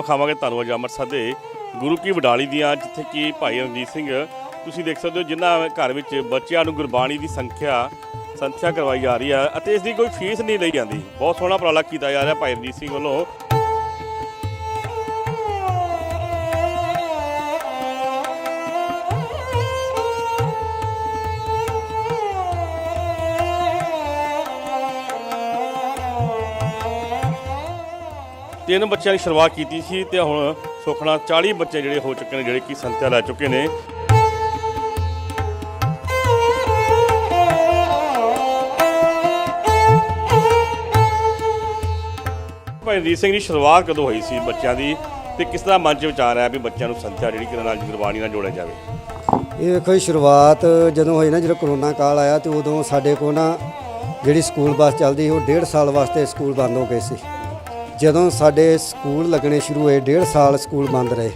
ਵਿਖਾਵਾਂਗੇ ਤੁਹਾਨੂੰ ਅੱਜ ਅੰਮ੍ਰਿਤਸਰ ਦੇ ਗੁਰੂ ਕੀ ਵਡਾਲੀ ਦੀਆਂ, ਜਿੱਥੇ ਕਿ ਭਾਈ ਰਣਜੀਤ ਸਿੰਘ, ਤੁਸੀਂ ਦੇਖ ਸਕਦੇ ਹੋ ਜਿਨ੍ਹਾਂ ਘਰ ਵਿੱਚ ਬੱਚਿਆਂ ਨੂੰ ਗੁਰਬਾਣੀ ਦੀ ਸੰਖਿਆ, ਸੰਥਿਆ ਕਰਵਾਈ ਜਾ ਰਹੀ ਹੈ ਅਤੇ ਇਸ ਦੀ ਕੋਈ ਫੀਸ ਨਹੀਂ ਲਈ ਜਾਂਦੀ। ਬਹੁਤ ਸੋਹਣਾ ਉਪਰਾਲਾ ਕੀਤਾ ਜਾ ਰਿਹਾ ਭਾਈ ਰਣਜੀਤ ਸਿੰਘ ਵੱਲੋਂ। ਤਿੰਨ ਬੱਚਿਆਂ ਦੀ ਸ਼ੁਰੂਆਤ ਕੀਤੀ ਸੀ ਤੇ ਹੁਣ ਸੁਖਣਾ 40 ਬੱਚੇ ਜਿਹੜੇ ਹੋ ਚੁੱਕੇ ਨੇ, ਜਿਹੜੇ ਕਿ ਸੰਥਿਆ ਲੈ ਚੁੱਕੇ ਨੇ। ਭਾਈ ਰਣਜੀਤ ਸਿੰਘ ਦੀ ਸ਼ੁਰੂਆਤ ਕਦੋਂ ਹੋਈ ਸੀ ਬੱਚਿਆਂ ਦੀ ਤੇ ਕਿਸ ਤਰ੍ਹਾਂ ਮਨ 'ਚ ਵਿਚਾਰ ਆਇਆ ਵੀ ਬੱਚਿਆਂ ਨੂੰ ਸੰਥਿਆ ਜਿਹੜੀ ਕਿ ਨਾਲ ਗੁਰਬਾਣੀ ਨਾਲ ਜੋੜਿਆ ਜਾਵੇ? ਇਹ ਵੇਖੋ ਜੀ, ਸ਼ੁਰੂਆਤ ਜਦੋਂ ਹੋਈ ਨਾ, ਜਦੋਂ ਕਰੋਨਾ ਕਾਲ ਆਇਆ ਤੇ ਉਦੋਂ ਸਾਡੇ ਕੋਲ ਨਾ ਜਿਹੜੀ ਸਕੂਲ ਬੱਸ ਚੱਲਦੀ ਸੀ, ਉਹ ਡੇਢ ਸਾਲ ਵਾਸਤੇ ਸਕੂਲ ਬੰਦ ਹੋ ਗਏ ਸੀ। ਜਦੋਂ ਸਾਡੇ ਸਕੂਲ ਲੱਗਣੇ ਸ਼ੁਰੂ ਹੋਏ, ਡੇਢ ਸਾਲ ਸਕੂਲ ਬੰਦ ਰਹੇ।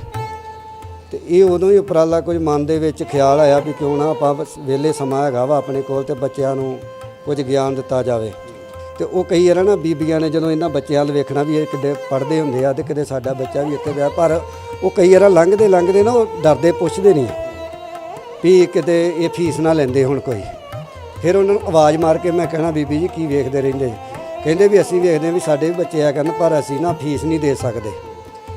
ਤੇ ਇਹ ਉਦੋਂ ਹੀ ਉਪਰਾਲਾ ਕੁਝ ਮਨ ਦੇ ਵਿੱਚ ਖਿਆਲ ਆਇਆ ਵੀ ਕਿਉਂ ਨਾ ਆਪਾਂ ਬਸ ਵਿਹਲੇ ਸਮਾਂ ਹੈਗਾ ਵਾ ਆਪਣੇ ਕੋਲ ਤੇ ਬੱਚਿਆਂ ਨੂੰ ਕੁਝ ਗਿਆਨ ਦਿੱਤਾ ਜਾਵੇ। ਤੇ ਉਹ ਕਈ ਵਾਰ ਨਾ ਬੀਬੀਆਂ ਨੇ ਜਦੋਂ ਇਹਨਾਂ ਬੱਚਿਆਂ ਨੂੰ ਵੇਖਣਾ ਵੀ ਇਹ ਕਿੱਡੇ ਪੜ੍ਹਦੇ ਹੁੰਦੇ ਆ ਤੇ ਕਿਤੇ ਸਾਡਾ ਬੱਚਾ ਵੀ ਇੱਥੇ ਪਿਆ, ਪਰ ਉਹ ਕਈ ਵਾਰ ਲੰਘਦੇ ਲੰਘਦੇ ਨਾ ਉਹ ਡਰਦੇ ਪੁੱਛਦੇ ਨਹੀਂ। ਵੀ ਕਿਤੇ ਇਹ ਫੀਸ ਨਾ ਲੈਂਦੇ ਹੁਣ ਕੋਈ। ਫਿਰ ਉਹਨਾਂ ਨੂੰ ਆਵਾਜ਼ ਮਾਰ ਕੇ ਮੈਂ ਕਹਿਣਾ, ਬੀਬੀ ਜੀ, ਕੀ ਵੇਖਦੇ ਰਹਿੰਦੇ? ਕਹਿੰਦੇ ਵੀ ਅਸੀਂ ਵੇਖਦੇ ਹਾਂ ਵੀ ਸਾਡੇ ਵੀ ਬੱਚੇ ਆ ਕਰਨ, ਪਰ ਅਸੀਂ ਨਾ ਫੀਸ ਨਹੀਂ ਦੇ ਸਕਦੇ।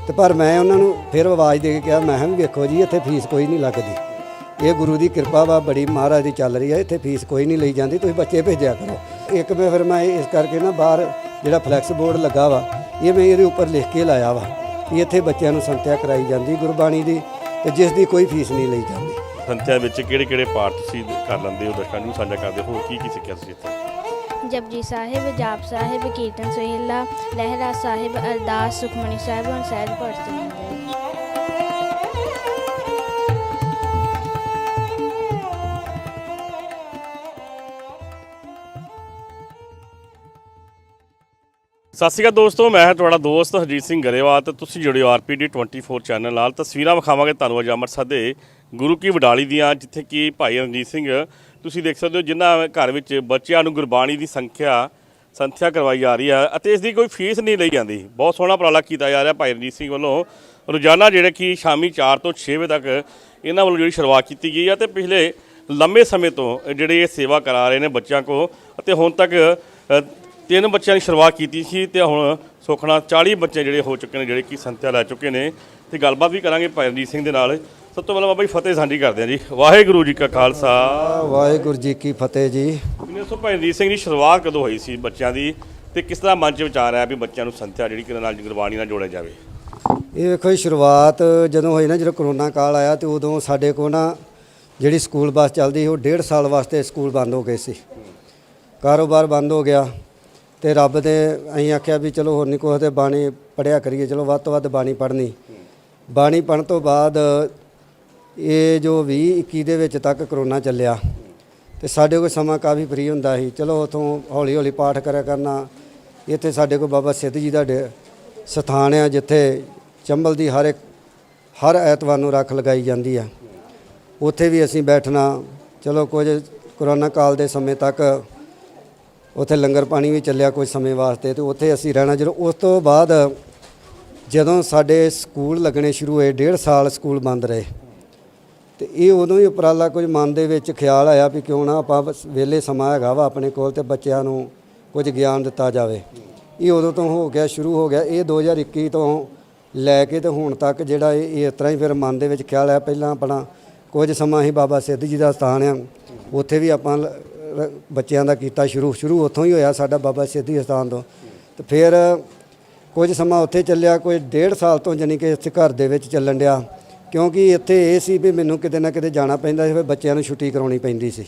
ਤੇ ਪਰ ਮੈਂ ਉਹਨਾਂ ਨੂੰ ਫਿਰ ਆਵਾਜ਼ ਦੇ ਕੇ ਕਿਹਾ, ਮੈਂ ਕਿਹਾ ਵੀ ਵੇਖੋ ਜੀ, ਇੱਥੇ ਫੀਸ ਕੋਈ ਨਹੀਂ ਲੱਗਦੀ। ਇਹ ਗੁਰੂ ਦੀ ਕਿਰਪਾ ਵਾ, ਬੜੀ ਮਹਾਰਾਜ ਦੀ ਚੱਲ ਰਹੀ ਹੈ ਇੱਥੇ ਫੀਸ ਕੋਈ ਨਹੀਂ ਲਈ ਜਾਂਦੀ, ਤੁਸੀਂ ਬੱਚੇ ਭੇਜਿਆ ਕਰੋ। ਇੱਕ ਮੈਂ ਫਿਰ ਮੈਂ ਇਸ ਕਰਕੇ ਨਾ ਬਾਹਰ ਜਿਹੜਾ ਫਲੈਕਸ ਬੋਰਡ ਲੱਗਾ ਵਾ, ਇਹ ਮੈਂ ਇਹਦੇ ਉੱਪਰ ਲਿਖ ਕੇ ਲਾਇਆ ਵਾ, ਵੀ ਇੱਥੇ ਬੱਚਿਆਂ ਨੂੰ ਸੰਥਿਆ ਕਰਾਈ ਜਾਂਦੀ ਗੁਰਬਾਣੀ ਦੀ, ਤੇ ਜਿਸ ਦੀ ਕੋਈ ਫੀਸ ਨਹੀਂ ਲਈ ਜਾਂਦੀ। ਸੰਥਿਆ ਵਿੱਚ ਕਿਹੜੇ ਕਿਹੜੇ ਪਾਠ ਤੁਸੀਂ ਕਰ ਲੈਂਦੇ ਹੋ, ਦਰਸ਼ਕਾਂ ਨੂੰ ਸਾਂਝਾ ਕਰਦੇ ਹੋ, ਹੋਰ ਕੀ ਕੀ ਸਿੱਖਿਆ ਤੁਸੀਂ ਇੱਥੇ? ਜਪਜੀ ਸਾਹਿਬ, ਜਾਪ ਸਾਹਿਬ, ਕੀਰਤਨ ਸੋਹਿਲਾ, ਲਹਿਰਾ ਸਾਹਿਬ, ਅਰਦਾਸ ਸੁਖਮਨੀ ਸਾਹਿਬ, ਹੁਣ ਸਹਿਜ ਪੜ੍ਹ ਸਕਦੇ ਸਤਿ ਸ਼੍ਰੀ ਅਕਾਲ ਦੋਸਤੋ, ਮੈਂ ਹਾਂ ਤੁਹਾਡਾ ਦੋਸਤ ਹਰਜੀਤ ਸਿੰਘ ਗਰੇਵਾਲ ਤੇ ਤੁਸੀਂ ਜੁੜੇ ਹੋ ਆਰਪੀਡੀ 24 ਚੈਨਲ ਨਾਲ। ਤਸਵੀਰਾਂ ਵਿਖਾਵਾਂਗੇ ਤੁਹਾਨੂੰ ਅੱਜ ਅੰਮ੍ਰਿਤਸਰ ਦੇ ਗੁਰੂ ਕੀ ਵਡਾਲੀ ਦੀਆਂ, ਜਿੱਥੇ ਕਿ ਭਾਈ ਰਣਜੀਤ ਸਿੰਘ ਤੁਸੀਂ ਦੇਖ ਸਕਦੇ ਹੋ ਜਿਨ੍ਹਾਂ ਘਰ ਵਿੱਚ ਬੱਚਿਆਂ ਨੂੰ ਗੁਰਬਾਣੀ ਦੀ ਸੰਖਿਆ, ਸੰਥਿਆ ਕਰਵਾਈ ਜਾ ਰਹੀ ਹੈ ਅਤੇ ਇਸ ਦੀ ਕੋਈ ਫੀਸ ਨਹੀਂ ਲਈ ਜਾਂਦੀ। ਬਹੁਤ ਸੋਹਣਾ ਉਪਰਾਲਾ ਕੀਤਾ ਜਾ ਰਿਹਾ ਭਾਈ ਰਣਜੀਤ ਸਿੰਘ ਵੱਲੋਂ। ਰੋਜ਼ਾਨਾ ਜਿਹੜੇ ਕਿ ਸ਼ਾਮੀ 4 ਤੋਂ 6 ਵਜੇ ਤੱਕ ਇਹਨਾਂ ਵੱਲੋਂ ਜਿਹੜੀ ਸ਼ੁਰੂਆਤ ਕੀਤੀ ਗਈ ਹੈ ਤੇ ਪਿਛਲੇ ਲੰਮੇ ਸਮੇਂ ਤੋਂ ਜਿਹੜੇ ਇਹ ਸੇਵਾ ਕਰਾ ਰਹੇ ਨੇ ਬੱਚਿਆਂ ਕੋ ਅਤੇ ਹੁਣ ਤੱਕ ਤਿੰਨ ਬੱਚਿਆਂ ਦੀ ਸ਼ੁਰੂਆਤ ਕੀਤੀ ਸੀ ਤੇ ਹੁਣ ਸੁਖਣਾ 40 ਬੱਚੇ ਜਿਹੜੇ ਹੋ ਚੁੱਕੇ ਨੇ, ਜਿਹੜੇ ਕਿ ਸੰਥਿਆ ਲੈ ਚੁੱਕੇ ਨੇ। ਤੇ ਗੱਲਬਾਤ ਵੀ ਕਰਾਂਗੇ ਭਾਈ ਰਣਜੀਤ ਸਿੰਘ ਦੇ ਨਾਲ। ਸਭ ਤੋਂ ਪਹਿਲਾਂ ਬਾਬਾ ਜੀ ਫਤਿਹ ਸਾਂਝੀ ਕਰਦੇ ਹਾਂ ਜੀ। ਵਾਹਿਗੁਰੂ ਜੀ ਕਾ ਖਾਲਸਾ। ਵਾਹਿਗੁਰੂ ਜੀ ਕੀ ਫਤਿਹ ਜੀ। 1900 ਭਾਈ ਰਣਜੀਤ ਸਿੰਘ ਦੀ ਸ਼ੁਰੂਆਤ ਕਦੋਂ ਹੋਈ ਸੀ ਬੱਚਿਆਂ ਦੀ ਤੇ ਕਿਸ ਤਰ੍ਹਾਂ ਮਨ 'ਚ ਵਿਚਾਰ ਆਇਆ ਵੀ ਬੱਚਿਆਂ ਨੂੰ ਸੰਥਿਆ ਜਿਹੜੀ ਕਿ ਨਾਲ ਗੁਰਬਾਣੀ ਨਾਲ ਜੋੜਿਆ ਜਾਵੇ? ਇਹ ਵੇਖੋ ਜੀ ਸ਼ੁਰੂਆਤ ਜਦੋਂ ਹੋਈ ਨਾ ਜਦੋਂ ਕਰੋਨਾ ਕਾਲ ਆਇਆ ਤੇ ਉਦੋਂ ਸਾਡੇ ਕੋਲ ਨਾ ਜਿਹੜੀ ਸਕੂਲ ਬੱਸ ਚੱਲਦੀ ਉਹ ਡੇਢ ਸਾਲ ਵਾਸਤੇ ਸਕੂਲ ਬੰਦ ਹੋ ਗਏ ਸੀ। ਕਾਰੋਬਾਰ ਬੰਦ ਹੋ ਗਿਆ ਤੇ ਰੱਬ ਦੇ ਅਸੀਂ ਆਖਿਆ ਵੀ ਚਲੋ ਹੋਰ ਨਹੀਂ ਕੁਛ ਤੇ ਬਾਣੀ ਪੜਿਆ ਕਰੀਏ ਚਲੋ ਵੱਧ ਤੋਂ ਵੱਧ ਬਾਣੀ ਪੜ੍ਹਨੀ। ਬਾਣੀ ਪੜ੍ਹਨ ਤੋਂ ਬਾਅਦ ਇਹ ਜੋ 20 21 ਦੇ ਵਿੱਚ ਤੱਕ ਕਰੋਨਾ ਚੱਲਿਆ। ਤੇ ਸਾਡੇ ਕੋਲ ਸਮਾਂ ਕਾਫੀ ਫਰੀ ਹੁੰਦਾ ਸੀ। ਚਲੋ ਉਥੋਂ ਹੌਲੀ ਹੌਲੀ ਪਾਠ ਕਰਿਆ ਕਰਨਾ। ਇੱਥੇ ਸਾਡੇ ਕੋਲ ਬਾਬਾ ਸਿੱਧ ਜੀ ਦਾ ਡੇ- ਸਥਾਨ ਆ, ਜਿੱਥੇ ਚੰਬਲ ਦੀ ਹਰ ਇੱਕ, ਹਰ ਐਤਵਾਰ ਨੂੰ ਰੱਖ ਲਗਾਈ ਜਾਂਦੀ ਆ। ਉੱਥੇ ਵੀ ਅਸੀਂ ਬੈਠਣਾ। ਚਲੋ ਕੁਝ ਕਰੋਨਾ ਕਾਲ ਦੇ ਸਮੇਂ ਤੱਕ ਉੱਥੇ ਲੰਗਰ ਪਾਣੀ ਵੀ ਚੱਲਿਆ ਕੁਝ ਸਮੇਂ ਵਾਸਤੇ। ਤੇ ਉੱਥੇ ਅਸੀਂ ਰਹਿਣਾ। ਜਦੋਂ ਉਸ ਤੋਂ ਬਾਅਦ ਜਦੋਂ ਸਾਡੇ ਸਕੂਲ ਲੱਗਣੇ ਸ਼ੁਰੂ ਹੋਏ, ਡੇਢ ਸਾਲ ਸਕੂਲ ਬੰਦ ਰਹੇ। ਤੇ ਇਹ ਉਦੋਂ ਹੀ ਉਪਰਾਲਾ ਕੁਝ ਮਨ ਦੇ ਵਿੱਚ ਖਿਆਲ ਆਇਆ ਵੀ ਕਿਉਂ ਨਾ ਆਪਾਂ ਵੇਲੇ ਸਮਾਂ ਹੈਗਾ ਵਾ ਆਪਣੇ ਕੋਲ ਤੇ ਬੱਚਿਆਂ ਨੂੰ ਕੁਝ ਗਿਆਨ ਦਿੱਤਾ ਜਾਵੇ। ਇਹ ਉਦੋਂ ਤੋਂ ਹੋ ਗਿਆ, ਸ਼ੁਰੂ ਹੋ ਗਿਆ। ਇਹ 2021 ਤੋਂ ਲੈ ਕੇ ਤੇ ਹੁਣ ਤੱਕ ਜਿਹੜਾ ਇਹ ਇਸ ਤਰ੍ਹਾਂ ਹੀ ਫਿਰ ਮਨ ਦੇ ਵਿੱਚ ਖਿਆਲ ਆਇਆ। ਪਹਿਲਾਂ ਆਪਣਾ ਕੁਝ ਸਮਾਂ ਹੀ ਬਾਬਾ ਸਿੱਧ ਜੀ ਦਾ ਸਥਾਨ ਆ। ਉੱਥੇ ਵੀ ਆਪਾਂ ਬੱਚਿਆਂ ਦਾ ਕੀਤਾ ਸ਼ੁਰੂ। ਸ਼ੁਰੂ ਉੱਥੋਂ ਹੀ ਹੋਇਆ ਸਾਡਾ ਬਾਬਾ ਸਿੱਧ ਜੀ ਸਥਾਨ ਤੋਂ। ਤੇ ਫਿਰ ਕੁਝ ਸਮਾਂ ਉੱਥੇ ਚੱਲਿਆ ਕੋਈ ਡੇਢ ਸਾਲ ਤੋਂ ਜਾਣੀ ਕਿ ਇੱਥੇ ਘਰ ਦੇ ਵਿੱਚ ਚੱਲਣ ਡਿਆ। ਕਿਉਂਕਿ ਇੱਥੇ ਇਹ ਸੀ ਵੀ ਮੈਨੂੰ ਕਿਤੇ ਨਾ ਕਿਤੇ ਜਾਣਾ ਪੈਂਦਾ ਸੀ, ਫਿਰ ਬੱਚਿਆਂ ਨੂੰ ਛੁੱਟੀ ਕਰਾਉਣੀ ਪੈਂਦੀ ਸੀ।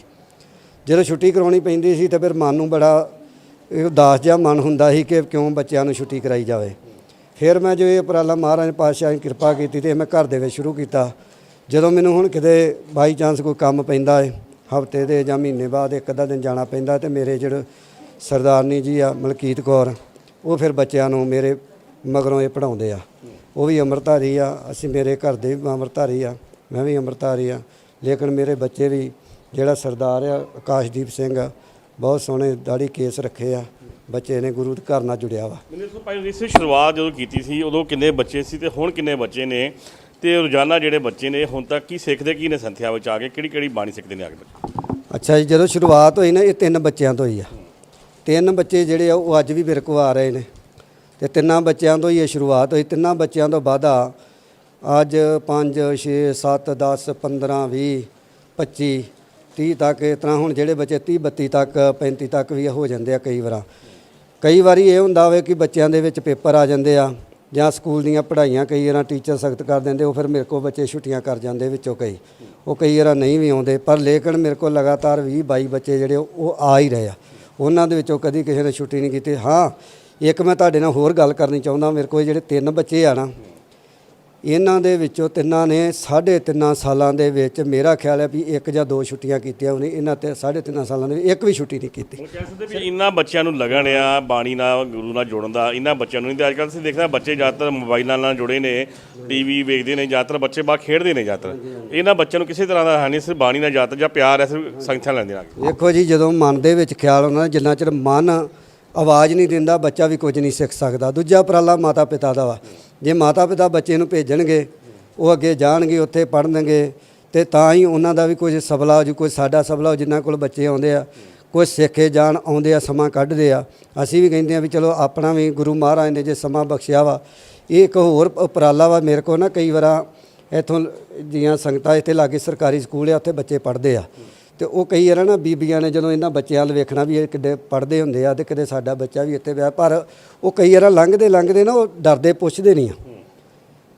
ਜਦੋਂ ਛੁੱਟੀ ਕਰਾਉਣੀ ਪੈਂਦੀ ਸੀ ਤਾਂ ਫਿਰ ਮਨ ਨੂੰ ਬੜਾ ਉਦਾਸ ਜਿਹਾ ਮਨ ਹੁੰਦਾ ਸੀ ਕਿ ਕਿਉਂ ਬੱਚਿਆਂ ਨੂੰ ਛੁੱਟੀ ਕਰਾਈ ਜਾਵੇ। ਫਿਰ ਮੈਂ ਜੋ ਇਹ ਉਪਰਾਲਾ ਮਹਾਰਾਜ ਪਾਤਸ਼ਾਹ ਦੀ ਕਿਰਪਾ ਕੀਤੀ ਤੇ ਮੈਂ ਘਰ ਦੇ ਵਿੱਚ ਸ਼ੁਰੂ ਕੀਤਾ। ਜਦੋਂ ਮੈਨੂੰ ਹੁਣ ਕਿਤੇ ਬਾਈ ਚਾਂਸ ਕੋਈ ਕੰਮ ਪੈਂਦਾ ਹੈ ਹਫ਼ਤੇ ਦੇ ਜਾਂ ਮਹੀਨੇ ਬਾਅਦ ਇੱਕ ਅੱਧਾ ਦਿਨ ਜਾਣਾ ਪੈਂਦਾ ਤੇ ਮੇਰੇ ਜਿਹੜੇ ਸਰਦਾਰਨੀ ਜੀ ਆ ਮਲਕੀਤ ਕੌਰ, ਉਹ ਫਿਰ ਬੱਚਿਆਂ ਨੂੰ ਮੇਰੇ ਮਗਰੋਂ ਇਹ ਪੜਾਉਂਦੇ ਆ। ਉਹ ਵੀ ਅੰਮ੍ਰਿਤਧਾਰੀ ਆ ਅਸੀਂ ਮੇਰੇ ਘਰ ਦੇ ਵੀ ਅੰਮ੍ਰਿਤਧਾਰੀ ਆ ਮੈਂ ਵੀ ਅੰਮ੍ਰਿਤਧਾਰੀ ਆ। ਲੇਕਿਨ ਮੇਰੇ ਬੱਚੇ ਵੀ ਜਿਹੜਾ ਸਰਦਾਰ ਆ ਆਕਾਸ਼ਦੀਪ ਸਿੰਘ ਆ ਬਹੁਤ ਸੋਹਣੇ ਦਾੜੀ ਕੇਸ ਰੱਖੇ ਆ ਬੱਚੇ ਨੇ ਗੁਰੂ ਦੇ ਘਰ ਨਾਲ ਜੁੜਿਆ ਵਾ। ਮੈਨੂੰ ਇਸ ਭਾਈ ਇਸ ਸ਼ੁਰੂਆਤ ਜਦੋਂ ਕੀਤੀ ਸੀ ਉਦੋਂ ਕਿੰਨੇ ਬੱਚੇ ਸੀ ਤੇ ਹੁਣ ਕਿੰਨੇ ਬੱਚੇ ਨੇ? ਤੇ ਰੋਜ਼ਾਨਾ ਜਿਹੜੇ ਬੱਚੇ ਨੇ ਹੁਣ ਤੱਕ ਕੀ ਸਿੱਖਦੇ ਕੀ ਨੇ ਸੰਥਿਆ ਵਿੱਚ ਆ ਕੇ ਕਿਹੜੀ ਕਿਹੜੀ ਬਾਣੀ ਸਿੱਖਦੇ ਨੇ ਆ ਕੇ ਬੱਚੇ? ਅੱਛਾ ਜੀ ਜਦੋਂ ਸ਼ੁਰੂਆਤ ਹੋਈ ਨਾ ਇਹ ਤਿੰਨ ਬੱਚਿਆਂ ਤੋਂ ਹੀ ਆ। ਤਿੰਨ ਬੱਚੇ ਜਿਹੜੇ ਆ ਉਹ ਅੱਜ ਵੀ ਮੇਰੇ ਕੋਲ ਆ ਰਹੇ ਨੇ। ਤੇ ਤਿੰਨਾਂ ਬੱਚਿਆਂ ਤੋਂ ਹੀ ਇਹ ਸ਼ੁਰੂਆਤ ਹੋਈ। ਤਿੰਨਾਂ ਬੱਚਿਆਂ ਤੋਂ ਬਾਅਦ ਅੱਜ 5 6 7 10 15 20 25 30 ਤੱਕ ਇਸ ਤਰ੍ਹਾਂ ਹੁਣ ਜਿਹੜੇ ਬੱਚੇ 30 32 ਤੱਕ 35 ਤੱਕ ਵੀ ਹੋ ਜਾਂਦੇ ਆ ਕਈ ਵਾਰਾਂ। ਕਈ ਵਾਰੀ ਇਹ ਹੁੰਦਾ ਹੋਵੇ ਕਿ ਬੱਚਿਆਂ ਦੇ ਵਿੱਚ ਪੇਪਰ ਆ ਜਾਂਦੇ ਆ ਜਾਂ ਸਕੂਲ ਦੀਆਂ ਪੜ੍ਹਾਈਆਂ ਕਈ ਵਾਰਾਂ ਟੀਚਰ ਸਖਤ ਕਰ ਦਿੰਦੇ, ਉਹ ਫਿਰ ਮੇਰੇ ਕੋਲ ਬੱਚੇ ਛੁੱਟੀਆਂ ਕਰ ਜਾਂਦੇ ਵਿੱਚੋਂ ਕਈ। ਉਹ ਕਈ ਵਾਰਾਂ ਨਹੀਂ ਵੀ ਆਉਂਦੇ, ਪਰ ਲੇਕਿਨ ਮੇਰੇ ਕੋਲ ਲਗਾਤਾਰ 20 22 ਬੱਚੇ ਜਿਹੜੇ ਉਹ ਆ ਹੀ ਰਹੇ ਆ। ਉਹਨਾਂ ਦੇ ਵਿੱਚੋਂ ਕਦੀ ਕਿਸੇ ਨੇ ਛੁੱਟੀ ਨਹੀਂ ਕੀਤੀ। ਹਾਂ ਇੱਕ ਮੈਂ ਤੁਹਾਡੇ ਨਾਲ ਹੋਰ ਗੱਲ ਕਰਨੀ ਚਾਹੁੰਦਾ ਮੇਰੇ ਕੋਲ ਜਿਹੜੇ ਤਿੰਨ ਬੱਚੇ ਆ ਨਾ ਇਹਨਾਂ ਦੇ ਵਿੱਚੋਂ ਤਿੰਨਾਂ ਨੇ ਸਾਢੇ ਤਿੰਨਾਂ ਸਾਲਾਂ ਦੇ ਵਿੱਚ ਮੇਰਾ ਖਿਆਲ ਹੈ ਵੀ ਇੱਕ ਜਾਂ ਦੋ ਛੁੱਟੀਆਂ ਕੀਤੀਆਂ ਉਹਨੇ ਇਹਨਾਂ ਤੇ ਸਾਢੇ ਤਿੰਨਾਂ ਸਾਲਾਂ ਦੇ ਵਿੱਚ ਇੱਕ ਵੀ ਛੁੱਟੀ ਨਹੀਂ ਕੀਤੀ। ਹੁਣ ਕਹਿ ਸਕਦੇ ਵੀ ਇੰਨਾ ਬੱਚਿਆਂ ਨੂੰ ਲੱਗਣ ਆ ਬਾਣੀ ਨਾਲ ਗੁਰੂ ਨਾਲ ਜੁੜਨ ਦਾ ਇਹਨਾਂ ਬੱਚਿਆਂ ਨੂੰ ਨਹੀਂ ਤੇ ਅੱਜ ਕੱਲ੍ਹ ਤੁਸੀਂ ਦੇਖਦੇ ਬੱਚੇ ਜ਼ਿਆਦਾਤਰ ਮੋਬਾਈਲਾਂ ਨਾਲ ਜੁੜੇ ਨੇ ਟੀਵੀ ਵੇਖਦੇ ਨੇ ਜ਼ਿਆਦਾਤਰ ਬੱਚੇ ਬਾਹਰ ਖੇਡਦੇ ਨੇ ਜ਼ਿਆਦਾਤਰ। ਇਹਨਾਂ ਬੱਚਿਆਂ ਨੂੰ ਕਿਸੇ ਤਰ੍ਹਾਂ ਦਾ ਹੈ ਨਹੀਂ ਸਿਰਫ ਬਾਣੀ ਨਾਲ ਜ਼ਿਆਦਾਤਰ ਜਾਂ ਪਿਆਰ ਹੈ ਸਿਰਫ ਸੰਗਤਾਂ ਲੈਂਦੇ ਨਾਲ ਵੇਖੋ ਜੀ ਜਦੋਂ ਮਨ ਦੇ ਵਿੱਚ ਖਿਆਲ ਆਉਂਦਾ ਜਿੰਨਾ ਚਿਰ ਮਨ ਆਵਾਜ਼ ਨਹੀਂ ਦਿੰਦਾ, ਬੱਚਾ ਵੀ ਕੁਝ ਨਹੀਂ ਸਿੱਖ ਸਕਦਾ। ਦੂਜਾ ਉਪਰਾਲਾ ਮਾਤਾ ਪਿਤਾ ਦਾ ਵਾ। ਜੇ ਮਾਤਾ ਪਿਤਾ ਬੱਚੇ ਨੂੰ ਭੇਜਣਗੇ, ਉਹ ਅੱਗੇ ਜਾਣਗੇ, ਉੱਥੇ ਪੜ੍ਹਨਗੇ ਤੇ ਤਾਂ ਹੀ ਉਹਨਾਂ ਦਾ ਵੀ ਕੁਝ ਸਬਲਾ ਹੋ ਕੋਈ ਸਾਡਾ ਸਬਲਾ ਹੋ ਜਿਨ੍ਹਾਂ ਕੋਲ ਬੱਚੇ ਆਉਂਦੇ ਆ, ਕੁਝ ਸਿੱਖੇ ਜਾਣ, ਆਉਂਦੇ ਆ, ਸਮਾਂ ਕੱਢਦੇ ਆ। ਅਸੀਂ ਵੀ ਕਹਿੰਦੇ ਆ ਵੀ ਚਲੋ ਆਪਣਾ ਵੀ ਗੁਰੂ ਮਹਾਰਾਜ ਨੇ ਜੇ ਸਮਾਂ ਬਖਸ਼ਿਆ ਵਾ, ਇਹ ਇੱਕ ਹੋਰ ਉਪਰਾਲਾ ਵਾ ਮੇਰੇ ਕੋਲ ਨਾ, ਕਈ ਵਾਰਾਂ ਇੱਥੋਂ ਦੀਆਂ ਸੰਗਤਾਂ ਇੱਥੇ ਲਾਗੇ ਸਰਕਾਰੀ ਸਕੂਲ ਆ, ਉੱਥੇ ਬੱਚੇ ਪੜ੍ਹਦੇ ਆ। ਤੇ ਉਹ ਕਈ ਵਾਰ ਨਾ ਬੀਬੀਆਂ ਨੇ ਜਦੋਂ ਇਹਨਾਂ ਬੱਚਿਆਂ ਵੱਲ ਵੇਖਣਾ ਵੀ ਇਹ ਕਿੱਡੇ ਪੜ੍ਹਦੇ ਹੁੰਦੇ ਆ ਤੇ ਕਿਤੇ ਸਾਡਾ ਬੱਚਾ ਵੀ ਇੱਥੇ ਵਿਆਹ ਪਰ ਉਹ ਕਈ ਵਾਰ ਲੰਘਦੇ ਲੰਘਦੇ ਨਾ ਉਹ ਡਰਦੇ ਪੁੱਛਦੇ ਨਹੀਂ ਆ